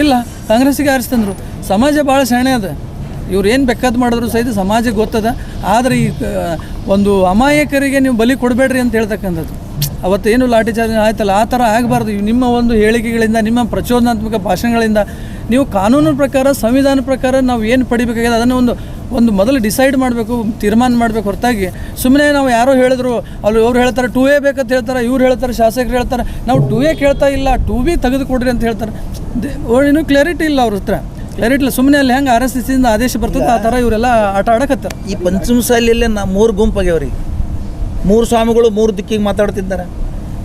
ಇಲ್ಲ, ಕಾಂಗ್ರೆಸ್ಸಿಗೆ ಆರಿಸ್ತಂದ್ರು ಸಮಾಜ ಭಾಳ ಸೆಣೆ ಅದ. ಇವ್ರು ಏನು ಬೇಕಾದ್ ಮಾಡಿದ್ರು ಸಹಿತ ಸಮಾಜಕ್ಕೆ ಗೊತ್ತದ. ಆದರೆ ಈ ಒಂದು ಅಮಾಯಕರಿಗೆ ನೀವು ಬಲಿ ಕೊಡಬೇಡ್ರಿ ಅಂತ ಹೇಳ್ತಕ್ಕಂಥದ್ದು. ಏನು ಲಾಠಿ ಚಾರ್ಜ್ ಆಯ್ತಲ್ಲ, ಆ ಥರ ಆಗಬಾರ್ದು. ನಿಮ್ಮ ಒಂದು ಹೇಳಿಕೆಗಳಿಂದ, ನಿಮ್ಮ ಪ್ರಚೋದನಾತ್ಮಕ ಭಾಷಣಗಳಿಂದ ನೀವು ಕಾನೂನು ಪ್ರಕಾರ, ಸಂವಿಧಾನ ಪ್ರಕಾರ ನಾವು ಏನು ಪಡಿಬೇಕಾಗಿದೆ, ಅದನ್ನು ಒಂದು ಒಂದು ಮೊದಲು ಡಿಸೈಡ್ ಮಾಡಬೇಕು ತೀರ್ಮಾನ ಮಾಡಬೇಕು ಹೊರತಾಗಿ. ಸುಮ್ಮನೆ ನಾವು ಯಾರೋ ಹೇಳಿದ್ರು ಅಲ್ಲಿ ಅವ್ರು ಹೇಳ್ತಾರೆ ಟೂ ಎ ಬೇಕಂತ ಹೇಳ್ತಾರೆ ಇವ್ರು ಹೇಳ್ತಾರೆ ಶಾಸಕರು ಹೇಳ್ತಾರೆ. ನಾವು ಟೂ ಎ ಕೇಳ್ತಾ ಇಲ್ಲ ಟೂ ಬಿ ತೆಗೆದುಕೊಡ್ರಿ ಅಂತ ಹೇಳ್ತಾರೆ. ಇನ್ನೂ ಕ್ಲಾರಿಟಿ ಇಲ್ಲ ಅವ್ರ ಹತ್ರ. ಕ್ಲಾರಿಟಿ ಇಲ್ಲ. ಸುಮ್ಮನೆ ಅಲ್ಲಿ ಹೆಂಗೆ ಆರ್ ಎಸ್ ಆದೇಶ ಬರ್ತದೆ ಆ ಥರ ಇವರೆಲ್ಲ ಆಟ ಆಡಕತ್ತಾರೆ. ಈ ಪಂಚಮಸಾಲಿಯಲ್ಲೇ ನಾ ಮೂರು ಗುಂಪಾಗ್ಯವ್ರಿ ಮೂರು ಸ್ವಾಮಿಗಳು ಮೂರು ದಿಕ್ಕಿಗೆ ಮಾತಾಡ್ತಿದ್ದಾರೆ.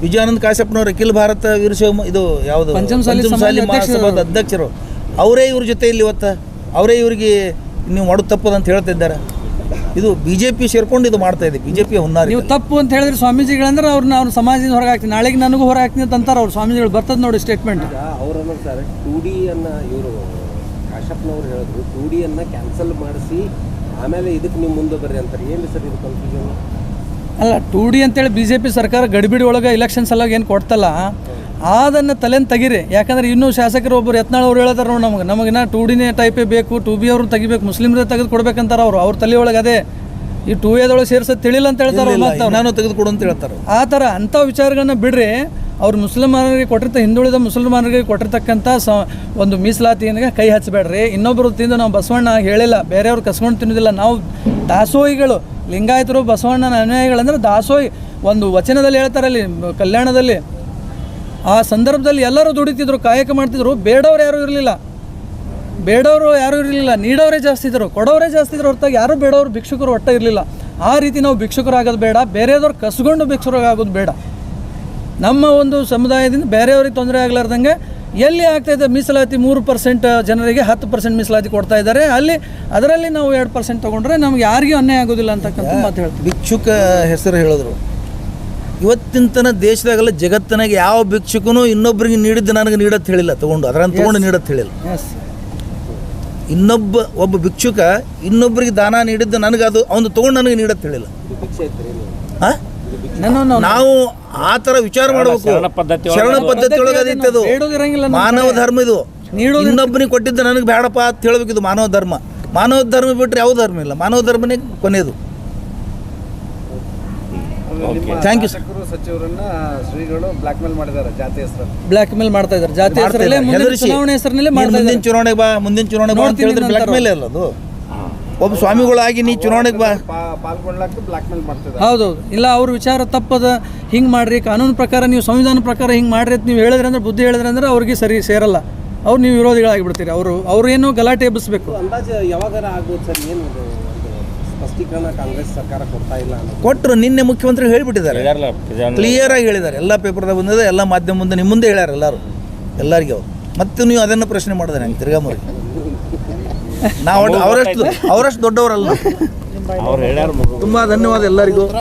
ವಿಜಯಾನಂದ ಕಾಶ್ಯಪ್ನವ್ರು ಅಖಿಲ ಭಾರತ ವೀರಶೈವ ಇದು ಯಾವುದು? ಪಂಚಮಸಾಲಿ. ಮಹಾಸಭಾದ ಅಧ್ಯಕ್ಷರು. ಅವರೇ ಇವ್ರ ಜೊತೆ ಇಲ್ಲಿ ಇವತ್ತು? ಅವರೇ ಇವರಿಗೆ ನೀವು ಮಾಡೋದು ತಪ್ಪು ಅಂತ ಹೇಳ್ತಿದ್ದಾರೆ ಇದು ಬಿ ಜೆ ಪಿ ಸೇರ್ಕೊಂಡು ಇದು ಮಾಡ್ತಾ ಇದೆ ಬಿ ಜೆ ಪಿ ಹೊನ್ನಾರಿ. ನೀವು ತಪ್ಪು ಅಂತ ಹೇಳಿದ್ರೆ ಸ್ವಾಮೀಜಿಗಳಂದ್ರೆ ಅವ್ರನ್ನ ಅವ್ರ ಸಮಾಜದಿಂದ ಹೊರಗೆ ಹಾಕ್ತೀನಿ ನಾಳೆಗೆ ನನಗೂ ಹೊರಗೆ ಹಾಕ್ತೀನಿ ಅಂತ ಅಂತಾರೆ ಅವ್ರು. ಸ್ವಾಮೀಜಿಗಳು ಬರ್ತದೆ ನೋಡಿ ಸ್ಟೇಟ್ಮೆಂಟ್ ಅವರನ್ನು ಸರ್ ಟು ಡಿ ಅನ್ನ ಇವರು ಕಾಶಪ್ಪನವ್ರು ಹೇಳಿದ್ರು ಟು ಡಿ ಅನ್ನ ಕ್ಯಾನ್ಸಲ್ ಮಾಡಿಸಿ ಆಮೇಲೆ ಇದಕ್ಕೆ ನೀವು ಮುಂದೆ ಬರ್ರಿ ಅಂತಾರೆ. ಏನು ಸರ್ ಇದು ಕನ್ಫ್ಯೂಷನ್ ಅಲ್ಲ ಟು ಡಿ ಅಂತೇಳಿ ಬಿ ಜೆ ಪಿ ಸರ್ಕಾರ ಗಡಿಬಿಡಿ ಒಳಗೆ ಇಲೆಕ್ಷನ್ ಸಲುವಾಗಿ ಏನು ಕೊಡ್ತಲ್ಲ ಅದನ್ನು ತಲೆನ ತೆಗೀರಿ. ಯಾಕಂದ್ರೆ ಇನ್ನೂ ಶಾಸಕರು ಒಬ್ಬರು ಯತ್ನಾಳ್ ಅವ್ರು ಹೇಳ್ತಾರೆ ನೋಡಿ ನಮಗೆ. ನಾ ಟೂ ಡಿನೇ ಟೈಪೇ ಬೇಕು ಟೂ ಬಿ ಅವ್ರನ್ನ ತೆಗಿಬೇಕು ಮುಸ್ಲಿಮ್ರೇ ತೆಗೆದು ಕೊಡ್ಬೇಕಂತಾರೆ ಅವರು. ಅವ್ರ ತಲೆ ಒಳಗೆ ಅದೇ ಈ ಟೂ ಎದೊಳಗೆ ಸೇರ್ಸೋದು ತಿಳಿಲ್ಲ ಅಂತ ಹೇಳ್ತಾರೆ. ನಾನು ತೆಗೆದುಕೊಡು ಅಂತ ಹೇಳ್ತಾರೆ ಆ ಥರ ಅಂಥ ವಿಚಾರಗಳನ್ನ ಬಿಡ್ರಿ. ಅವ್ರು ಮುಸಲ್ಮಾನರಿಗೆ ಕೊಟ್ಟಿರ್ತ ಹಿಂದುಳಿದ ಮುಸಲ್ಮಾನರಿಗೆ ಕೊಟ್ಟಿರ್ತಕ್ಕಂಥ ಸ ಒಂದು ಮೀಸಲಾತಿಗೆ ಕೈ ಹಚ್ಚಬೇಡ್ರಿ ಇನ್ನೊಬ್ಬರು ತಿಂದು ನಾವು ಬಸವಣ್ಣ ಹೇಳಿಲ್ಲ. ಬೇರೆಯವ್ರು ಕಸ್ಕೊಂಡು ತಿನ್ನೋದಿಲ್ಲ. ನಾವು ದಾಸೋಹಿಗಳು. ಲಿಂಗಾಯತರು ಬಸವಣ್ಣನ ಅನುಯಾಯಿಗಳಂದ್ರೆ ದಾಸೋಹಿ. ಒಂದು ವಚನದಲ್ಲಿ ಹೇಳ್ತಾರೆ ಅಲ್ಲಿ ಕಲ್ಯಾಣದಲ್ಲಿ. ಆ ಸಂದರ್ಭದಲ್ಲಿ ಎಲ್ಲರೂ ದುಡಿತಿದ್ರು ಕಾಯಕ ಮಾಡ್ತಿದ್ರು. ಬೇಡವ್ರು ಯಾರೂ ಇರಲಿಲ್ಲ. ಬೇಡವರು ಯಾರೂ ಇರಲಿಲ್ಲ. ನೀಡೋರೇ ಜಾಸ್ತಿ ಇದ್ದರು ಕೊಡೋರೇ ಜಾಸ್ತಿ ಇದ್ರು. ಹೊರತಾಗಿ ಯಾರೂ ಬೇಡವರು ಭಿಕ್ಷುಕರು ಒಟ್ಟ ಇರಲಿಲ್ಲ. ಆ ರೀತಿ ನಾವು ಭಿಕ್ಷುಕರಾಗೋದು ಬೇಡ. ಬೇರೆದವ್ರು ಕಸ್ಕೊಂಡು ಭಿಕ್ಷುಕರಾಗೋದು ಬೇಡ. ನಮ್ಮ ಒಂದು ಸಮುದಾಯದಿಂದ ಬೇರೆಯವ್ರಿಗೆ ತೊಂದರೆ ಆಗಲಾರ್ದಂಗೆ ಎಲ್ಲಿ ಆಗ್ತಾ ಇದೆ ಮೀಸಲಾತಿ ಮೂರು ಪರ್ಸೆಂಟ್ ಜನರಿಗೆ ಹತ್ತು ಪರ್ಸೆಂಟ್ ಮೀಸಲಾತಿ ಕೊಡ್ತಾ ಇದ್ದಾರೆ. ಅಲ್ಲಿ ಅದರಲ್ಲಿ ನಾವು ಎರಡು ಪರ್ಸೆಂಟ್ ತೊಗೊಂಡ್ರೆ ನಮ್ಗೆ ಯಾರಿಗೂ ಅನ್ಯಾಯ ಆಗೋದಿಲ್ಲ ಅಂತಕ್ಕಂಥ ಮಾತು ಹೇಳ್ತೀವಿ ಭಿಕ್ಷುಕ ಹೆಸರು ಹೇಳಿದ್ರು. ಇವತ್ತಿನ ತನ ದೇಶದಾಗೆಲ್ಲ ಜಗತ್ತಿನಾಗ ಯಾವ ಭಿಕ್ಷುಕನು ಇನ್ನೊಬ್ಬರಿಗೆ ನೀಡಿದ್ದು ನನಗೆ ನೀಡತ್ ಹೇಳಿಲ್ಲ ತಗೊಂಡು ಅದರಂತ ತೊಗೊಂಡು ನೀಡತ್ ಹೇಳಿಲ್ಲ ಇನ್ನೊಬ್ಬ ಒಬ್ಬ ಭಿಕ್ಷುಕ ಇನ್ನೊಬ್ಬರಿಗೆ ದಾನ ನೀಡಿದ್ದು ನನಗೆ ಅದು ಅವನು ತಗೊಂಡು ನನಗೆ ನೀಡತ್ ಹೇಳಿಲ್ಲ? ಹಾಂ ನಾವು ಆ ಥರ ವಿಚಾರ ಮಾಡಬೇಕು. ಶರಣ ಪದ್ಧತಿ ಒಳಗೆ ಅದೈತೆ ಅದು. ಮಾನವ ಧರ್ಮ ಇದು. ಇನ್ನೊಬ್ಬನಿಗೆ ಕೊಟ್ಟಿದ್ದು ನನಗೆ ಬೇಡಪ್ಪ ಅಂತ ಹೇಳಬೇಕು ಇದು ಮಾನವ ಧರ್ಮ. ಮಾನವ ಧರ್ಮ ಬಿಟ್ಟರೆ ಯಾವ ಧರ್ಮ ಇಲ್ಲ. ಮಾನವ ಧರ್ಮನೇ ಕೊನೆಯದು. Thank you. ಸಚಿವರನ್ನ ಶ್ರೀಗಳು ಬ್ಲಾಕ್ ಮೇಲ್ ಮಾಡಿದ್ದಾರೆ ಜಾತಿ ಹೆಸರಲ್ಲಿ ಬ್ಲಾಕ್ ಮೇಲ್ ಮಾಡ್ತಾ ಇದ್ದಾರೆ. ಜಾತಿ ಹೆಸರಲ್ಲೇ ಮುಂದಿನ. ಚುನಾವಣೆ ಹೆಸರಿನಲ್ಲೇ ಮಾಡ್ತಾ ಮುಂದಿನ ಚುನಾವಣೆಗೆ ಬಾ ಮುಂದಿನ ಚುನಾವಣೆ ಬಾ ಅಂತ ಹೇಳಿದ್ರೆ ಬ್ಲ್ಯಾಕ್ ಮೇಲ್ ಅಲ್ಲ ಅದು? ಒಬ್ಬ ಸ್ವಾಮಿಗಳಾಗಿ ನೀ ಚುನಾವಣೆಗೆ ಬಾ. ಪಾಲ್ಗೊಳ್ಳಕ್ಕೆ ಬ್ಲಾಕ್ ಮೇಲ್ ಮಾಡ್ತಿದ್ದಾರೆ. ಹೌದೌದು. ಇಲ್ಲ ಅವ್ರ ವಿಚಾರ ತಪ್ಪದ ಹಿಂಗೆ ಮಾಡ್ರಿ ಕಾನೂನು ಪ್ರಕಾರ ನೀವು ಸಂವಿಧಾನ ಪ್ರಕಾರ ಹಿಂಗೆ ಮಾಡ್ರಿ ಅಂತ ನೀವು ಹೇಳಿದ್ರೆ ಅಂದ್ರೆ ಬುದ್ಧಿ ಹೇಳಿದ್ರೆ ಅಂದ್ರೆ ಅವ್ರಿಗೆ ಸರಿ ಸೇರಲ್ಲ. ಅವ್ರು ನೀವು ವಿರೋಧಿಗಳಾಗಿಬಿಡ್ತೀರಿ. ಅವರು ಅವ್ರೇನು ಏನು ಗಲಾಟೆ ಎಬ್ಬಿಸ್ಬೇಕು. ಅಂದಾಜು ಯಾವಾಗಾರ ಆಗ್ಬೋದು ಸರ್ ಏನು ಸ್ಪಷ್ಟೀಕರಣ ಕಾಂಗ್ರೆಸ್ ಸರ್ಕಾರ ಕೊಡ್ತಾ ಇಲ್ಲ ಕೊಟ್ಟರು ನಿನ್ನೆ ಮುಖ್ಯಮಂತ್ರಿ ಹೇಳಿಬಿಟ್ಟಿದ್ದಾರೆ. ಕ್ಲಿಯರ್ ಆಗಿ ಹೇಳಿದ್ದಾರೆ. ಎಲ್ಲ ಪೇಪರ್ದಾಗ ಬಂದಿದೆ ಎಲ್ಲ ಮಾಧ್ಯಮ ಮುಂದೆ ನಿಮ್ಮ ಮುಂದೆ ಹೇಳ್ಯಾರ ಎಲ್ಲರೂ. ಎಲ್ಲರಿಗೆ ಅವ್ರು. ಮತ್ತೆ ನೀವು ಅದನ್ನು ಪ್ರಶ್ನೆ ಮಾಡಿದ್ರೆ ನಂಗೆ ತಿರ್ಗಾ ಮುರಿ ನಾವು ಅವರಷ್ಟು ಅವರಷ್ಟು ದೊಡ್ಡವರಲ್ಲ. ಅವ್ರು ಹೇಳ್ಯಾರ ತುಂಬ ಧನ್ಯವಾದ ಎಲ್ಲರಿಗೂ.